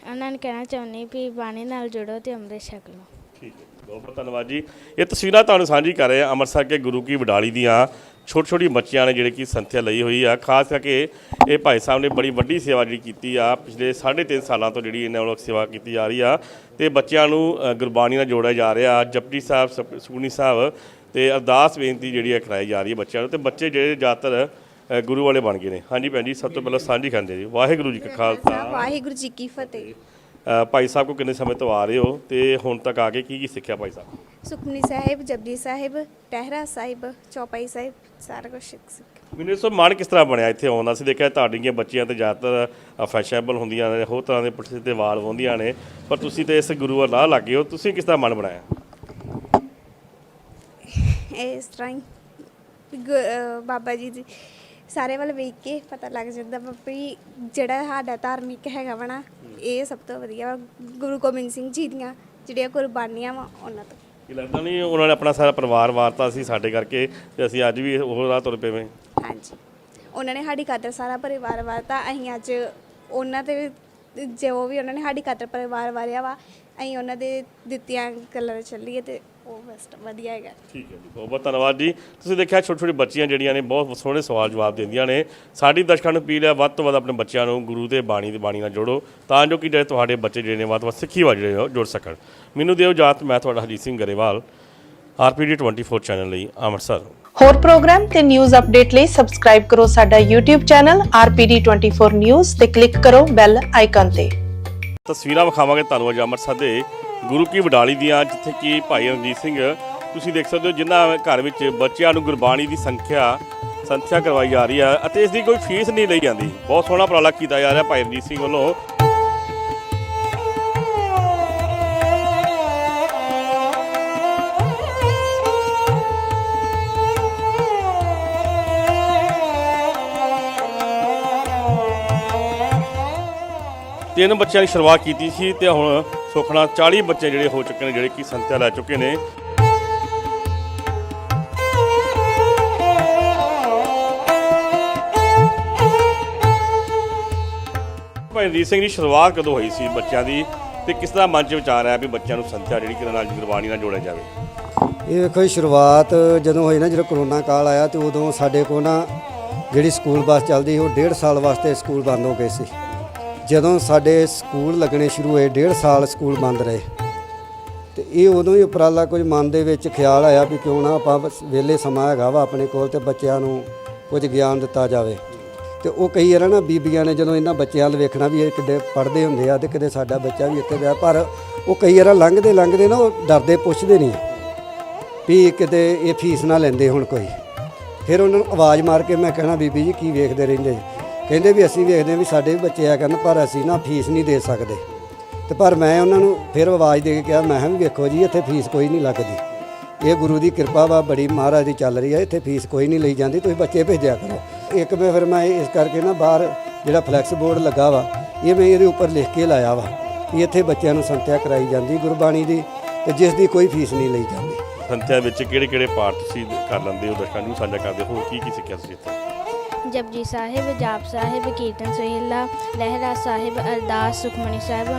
ਉਹਨਾਂ ਨੂੰ ਕਹਿਣਾ ਚਾਹੁੰਦੀ ਵੀ ਬਾਣੀ ਨਾਲ ਜੁੜੋ ਤੇ ਅੰਮ੍ਰਿਤ ਛਕ ਲਓ। ਠੀਕ ਹੈ। ਬਹੁਤ ਬਹੁਤ ਧੰਨਵਾਦ ਜੀ। ਇਹ ਤਸਵੀਰਾਂ ਤੁਹਾਨੂੰ ਸਾਂਝੀ ਕਰ ਰਹੇ ਆ ਅੰਮ੍ਰਿਤਸਰ ਕੇ ਗੁਰੂ ਕੀ ਵਡਾਲੀ ਦੀਆਂ। ਛੋਟੀ ਛੋਟੀ ਬੱਚਿਆਂ ਨੇ ਜਿਹੜੇ ਕਿ ਸੰਥਿਆ ਲਈ ਹੋਈ ਆ। ਖਾਸ ਕਰਕੇ ਇਹ ਭਾਈ ਸਾਹਿਬ ਨੇ ਬੜੀ ਵੱਡੀ ਸੇਵਾ ਜਿਹੜੀ ਕੀਤੀ ਆ। ਪਿਛਲੇ 3.5 ਸਾਲਾਂ ਤੋਂ ਜਿਹੜੀ ਇਹਨਾਂ ਵੱਲੋਂ ਸੇਵਾ ਕੀਤੀ ਜਾ ਰਹੀ ਆ। ਤੇ ਬੱਚਿਆਂ ਨੂੰ ਗੁਰਬਾਣੀ ਨਾਲ ਜੋੜਿਆ ਜਾ ਰਿਹਾ। ਜਪਜੀ ਸਾਹਿਬ, ਸਪ- ਸਾਹਿਬ ਤੇ ਅਰਦਾਸ ਬੇਨਤੀ ਜਿਹੜੀ ਹੈ ਕਰਾਈ ਜਾ ਰਹੀ ਹੈ ਬੱਚਿਆਂ ਨੂੰ। ਤੇ ਬੱਚੇ ਜਿਹੜੇ ਜ਼ਿਆਦਾਤਰ ਗੁਰੂ ਵਾਲੇ ਬਣ ਗਏ ਨੇ। ਹਾਂਜੀ ਭੈਣ ਜੀ, ਸਭ ਤੋਂ ਪਹਿਲਾਂ ਸਾਂਝੀ ਖਾਂਦੇ ਜੀ। ਵਾਹਿਗੁਰੂ ਜੀ ਕਾ ਖਾਲਸਾ। ਵਾਹਿਗੁਰੂ ਜੀ ਕੀ ਫਤਿਹ। ਭਾਈ ਸਾਹਿਬ ਕੋ ਕਿੰਨੇ ਸਮੇਂ ਤੋਂ ਆ ਰਹੇ ਹੋ ਤੇ ਹੁਣ ਤੱਕ ਆ ਕੇ ਕੀ ਕੀ ਸਿੱਖਿਆ ਭਾਈ ਸਾਹਿਬ? ਸੁਖਮਨੀ ਸਾਹਿਬ ਜਪਜੀ ਸਾਹਿਬ ਟਹਿਰਾ ਸਾਹਿਬ ਚੌਪਾਈ ਸਾਹਿਬ ਸਾਰਾ ਕੁਝ ਸਿੱਖ ਸਿੱਖ ਮੈਨੂੰ ਤੋਂ ਮਨ ਕਿਸ ਤਰ੍ਹਾਂ ਬਣਿਆ ਇੱਥੇ ਆਉਣ ਦਾ? ਅਸੀਂ ਦੇਖਿਆ ਤੁਹਾਡੀਆਂ ਬੱਚੀਆਂ ਤੇ ਜ਼ਿਆਦਾਤਰ ਫੈਸ਼ਨੇਬਲ ਹੁੰਦੀਆਂ ਨੇ ਹੋਰ ਤਰ੍ਹਾਂ ਦੇ ਪੁੱਠੇ ਤੇ ਵਾਲ ਵਾਉਂਦੀਆਂ ਨੇ ਪਰ ਤੁਸੀਂ ਤੇ ਇਸ ਗੁਰੂ ਵੱਲ ਰਾਹ ਲੱਗੇ ਹੋ। ਤੁਸੀਂ ਕਿਸ ਤਰ੍ਹਾਂ ਮਨ ਬਣਾਇਆ? ਇਸ ਤਰ੍ਹਾਂ ਹੀ। ਗੁ- ਅਹ ਬਾਬਾ ਜੀ ਦੀ ਸਾਰੇ ਵੱਲ ਵੇਖ ਕੇ ਪਤਾ ਲੱਗ ਜਾਂਦਾ ਵਾ ਵੀ ਜਿਹੜਾ ਸਾਡਾ ਧਾਰਮਿਕ ਹੈਗਾ ਵਾ ਨਾ ਇਹ ਸਭ ਤੋਂ ਵਧੀਆ ਵਾ। ਗੁਰੂ ਗੋਬਿੰਦ ਸਿੰਘ ਜੀ ਦੀਆਂ ਜਿਹੜੀਆਂ ਕੁਰਬਾਨੀਆਂ ਵਾ ਉਹਨਾਂ ਤੋਂ। ਕੀ ਲੱਗਦਾ ਨਹੀਂ ਉਹਨਾਂ ਨੇ ਆਪਣਾ ਸਾਰਾ ਪਰਿਵਾਰ ਵਾਰਤਾ ਸੀ ਸਾਡੇ ਕਰਕੇ ਤੇ ਅਸੀਂ ਅੱਜ ਵੀ ਉਹ ਰਾਹ ਤੁਰ ਪਏ ਹਾਂਜੀ। ਉਹਨਾਂ ਨੇ ਸਾਡੀ ਖਾਤਰ ਸਾਰਾ ਪਰਿਵਾਰ ਵਾਰਤਾ ਅਸੀਂ ਅੱਜ ਉਹਨਾਂ ਤੇ ਜੋ ਵੀ ਉਹਨਾਂ ਨੇ ਸਾਡੀ ਖਾਤਰ ਪਰਿਵਾਰ ਵਾਰਿਆ ਵਾ, ਅਸੀਂ ਉਹਨਾਂ ਦੇ ਦਿੱਤੀਆਂ ਗੱਲਾਂ ਚੱਲੀਏ ਤੇ ਉਹ ਬਸ ਵਧੀਆ ਹੈਗਾ। ਠੀਕ ਹੈ ਜੀ, ਬਹੁਤ ਬਹੁਤ ਧੰਨਵਾਦ ਜੀ। ਤੁਸੀਂ ਦੇਖਿਆ ਛੋਟੀ ਛੋਟੀ ਬੱਚੀਆਂ ਜਿਹੜੀਆਂ ਨੇ, ਬਹੁਤ ਸੋਹਣੇ ਸਵਾਲ ਜਵਾਬ ਦਿੰਦੀਆਂ ਨੇ। ਸਾਡੀ ਦਰਸ਼ਕਾਂ ਨੂੰ ਅਪੀਲ ਹੈ, ਵੱਧ ਤੋਂ ਵੱਧ ਆਪਣੇ ਬੱਚਿਆਂ ਨੂੰ ਗੁਰੂ ਦੇ ਬਾਣੀ ਦੀ ਬਾਣੀ ਨਾਲ ਜੋੜੋ, ਤਾਂ ਜੋ ਕਿ ਜਿਹੜੇ ਤੁਹਾਡੇ ਬੱਚੇ ਜਿਹੜੇ ਨੇ, ਵੱਧ ਤੋਂ ਵੱਧ ਸਿੱਖੀ ਵੱਲ ਜਿਹੜੇ ਉਹ ਜੁੜ ਸਕਣ। ਮੈਨੂੰ ਦਿਓ ਜਾਤ, ਮੈਂ ਤੁਹਾਡਾ ਹਰਜੀਤ ਸਿੰਘ ਗਰੇਵਾਲ। ਆਰਪੀਡੀ 24 ਚੈਨਲ ਲਈ ਅੰਮ੍ਰਿਤਸਰ ਹੋਰ ਪ੍ਰੋਗਰਾਮ ਤੇ ਨਿਊਜ਼ ਅਪਡੇਟ ਲਈ ਸਬਸਕ੍ਰਾਈਬ ਕਰੋ ਸਾਡਾ YouTube ਚੈਨਲ RPD24 News ਤੇ ਕਲਿੱਕ ਕਰੋ ਬੈਲ ਆਈਕਨ ਤੇ। ਤਸਵੀਰਾਂ ਵਿਖਾਵਾਂਗੇ ਤੁਹਾਨੂੰ ਅੱਜ ਅੰਮ੍ਰਿਤਸਰ ਦੇ ਗੁਰੂ ਕੀ ਵਡਾਲੀ ਦੀਆਂ ਜਿੱਥੇ ਕਿ ਭਾਈ ਰਣਜੀਤ ਸਿੰਘ ਤੁਸੀਂ ਦੇਖ ਸਕਦੇ ਹੋ ਜਿਨ੍ਹਾਂ ਘਰ ਵਿੱਚ ਬੱਚਿਆਂ ਨੂੰ ਗੁਰਬਾਣੀ ਦੀ ਸੰਖਿਆ ਸੰਥਿਆ ਕਰਵਾਈ ਜਾ ਰਹੀ ਹੈ ਅਤੇ ਇਸ ਦੀ ਕੋਈ ਫੀਸ ਨਹੀਂ ਲਈ ਜਾਂਦੀ। ਬਹੁਤ ਸੋਹਣਾ ਉਪਰਾਲਾ ਕੀਤਾ ਜਾ ਰਿਹਾ ਭਾਈ ਰਣਜੀਤ ਸਿੰਘ ਵੱਲੋਂ। ਤਿੰਨ ਬੱਚਿਆਂ ਦੀ ਸ਼ੁਰੂਆਤ ਕੀਤੀ ਸੀ ਤੇ ਹੁਣ ਸੁਖਣਾ 40 ਬੱਚੇ ਜਿਹੜੇ ਹੋ ਚੁੱਕੇ ਨੇ, ਜਿਹੜੇ ਕਿ ਸੰਥਿਆ ਲੈ ਚੁੱਕੇ ਨੇ। ਭਾਈ ਸਿੰਘ ਦੀ ਸ਼ੁਰੂਆਤ ਕਦੋਂ ਹੋਈ ਸੀ ਬੱਚਿਆਂ ਦੀ ਤੇ ਕਿਸ ਤਰ੍ਹਾਂ ਮਨ 'ਚ ਵਿਚਾਰ ਆਇਆ ਵੀ ਬੱਚਿਆਂ ਨੂੰ ਸੰਥਿਆ ਜਿਹੜੀ ਕਿ ਨਾਲ ਗੁਰਬਾਣੀ ਨਾਲ ਜੋੜਿਆ ਜਾਵੇ? ਇਹ ਵੇਖੋ ਜੀ, ਸ਼ੁਰੂਆਤ ਜਦੋਂ ਹੋਈ ਨਾ, ਜਦੋਂ ਕਰੋਨਾ ਕਾਲ ਆਇਆ ਤੇ ਉਦੋਂ ਸਾਡੇ ਕੋਲ ਨਾ ਜਿਹੜੀ ਸਕੂਲ ਬੱਸ ਚੱਲਦੀ ਸੀ, ਉਹ ਡੇਢ ਸਾਲ ਵਾਸਤੇ ਸਕੂਲ ਬੰਦ ਹੋ ਗਏ ਸੀ। ਜਦੋਂ ਸਾਡੇ ਸਕੂਲ ਲੱਗਣੇ ਸ਼ੁਰੂ ਹੋਏ, ਡੇਢ ਸਾਲ ਸਕੂਲ ਬੰਦ ਰਹੇ। ਤੇ ਇਹ ਉਦੋਂ ਹੀ ਉਪਰਾਲਾ ਕੁਝ ਮਨ ਦੇ ਵਿੱਚ ਖਿਆਲ ਆਇਆ ਵੀ ਕਿਉਂ ਨਾ ਆਪਾਂ ਬਸ ਵਿਹਲੇ ਸਮਾਂ ਹੈਗਾ ਵਾ ਆਪਣੇ ਕੋਲ ਤੇ ਬੱਚਿਆਂ ਨੂੰ ਕੁਝ ਗਿਆਨ ਦਿੱਤਾ ਜਾਵੇ। ਤੇ ਉਹ ਕਈ ਵਾਰ ਨਾ ਬੀਬੀਆਂ ਨੇ ਜਦੋਂ ਇਹਨਾਂ ਬੱਚਿਆਂ ਨੂੰ ਵੇਖਣਾ ਵੀ ਇਹ ਕਿੱਡੇ ਪੜ੍ਹਦੇ ਹੁੰਦੇ ਆ ਤੇ ਕਿਤੇ ਸਾਡਾ ਬੱਚਾ ਵੀ ਇੱਥੇ ਗਿਆ ਪਰ ਉਹ ਕਈ ਵਾਰ ਲੰਘਦੇ ਲੰਘਦੇ ਨਾ ਉਹ ਡਰਦੇ ਪੁੱਛਦੇ ਨਹੀਂ। ਵੀ ਕਿਤੇ ਇਹ ਫੀਸ ਨਾ ਲੈਂਦੇ ਹੁਣ ਕੋਈ। ਫਿਰ ਉਹਨਾਂ ਨੂੰ ਆਵਾਜ਼ ਮਾਰ ਕੇ ਮੈਂ ਕਹਿਣਾ, ਬੀਬੀ ਜੀ, ਕੀ ਵੇਖਦੇ ਰਹਿੰਦੇ? ਜੀ? ਕਹਿੰਦੇ ਵੀ ਅਸੀਂ ਵੇਖਦੇ ਹਾਂ ਵੀ ਸਾਡੇ ਵੀ ਬੱਚੇ ਆ ਕਰਨ, ਪਰ ਅਸੀਂ ਨਾ ਫੀਸ ਨਹੀਂ ਦੇ ਸਕਦੇ। ਤੇ ਪਰ ਮੈਂ ਉਹਨਾਂ ਨੂੰ ਫਿਰ ਆਵਾਜ਼ ਦੇ ਕੇ ਕਿਹਾ, ਮੈਂ ਕਿਹਾ ਵੀ ਵੇਖੋ ਜੀ, ਇੱਥੇ ਫੀਸ ਕੋਈ ਨਹੀਂ ਲੱਗਦੀ। ਇਹ ਗੁਰੂ ਦੀ ਕਿਰਪਾ ਵਾ, ਬੜੀ ਮਹਾਰਾਜ ਦੀ ਚੱਲ ਰਹੀ ਹੈ ਇੱਥੇ ਫੀਸ ਕੋਈ ਨਹੀਂ ਲਈ ਜਾਂਦੀ, ਤੁਸੀਂ ਬੱਚੇ ਭੇਜਿਆ ਕਰੋ। ਇੱਕ ਮੈਂ ਫਿਰ ਮੈਂ ਇਸ ਕਰਕੇ ਨਾ ਬਾਹਰ ਜਿਹੜਾ ਫਲੈਕਸ ਬੋਰਡ ਲੱਗਾ ਵਾ, ਇਹ ਮੈਂ ਇਹਦੇ ਉੱਪਰ ਲਿਖ ਕੇ ਲਾਇਆ ਵਾ, ਵੀ ਇੱਥੇ ਬੱਚਿਆਂ ਨੂੰ ਸੰਥਿਆ ਕਰਾਈ ਜਾਂਦੀ ਗੁਰਬਾਣੀ ਦੀ, ਤੇ ਜਿਸ ਦੀ ਕੋਈ ਫੀਸ ਨਹੀਂ ਲਈ ਜਾਂਦੀ। ਸੰਤਿਆ ਵਿੱਚ ਕਿਹੜੇ ਕਿਹੜੇ ਪਾਠ ਤੁਸੀਂ ਕਰ ਲੈਂਦੇ ਹੋ, ਦਰਸ਼ਕਾਂ ਨੂੰ ਸਾਂਝਾ ਕਰਦੇ ਹੋ, ਹੋਰ ਕੀ ਕੀ ਸਿੱਖਿਆ ਤੁਸੀਂ ਇੱਥੇ? ਜਪਜੀ ਸਾਹਿਬ ਜਾਪ ਸਾਹਿਬ ਕੀਰਤਨ ਸੋਹਿਲਾ ਲਹਿਰਾ ਸਾਹਿਬ ਅਰਦਾਸ ਸੁਖਮਨੀ ਸਾਹਿਬ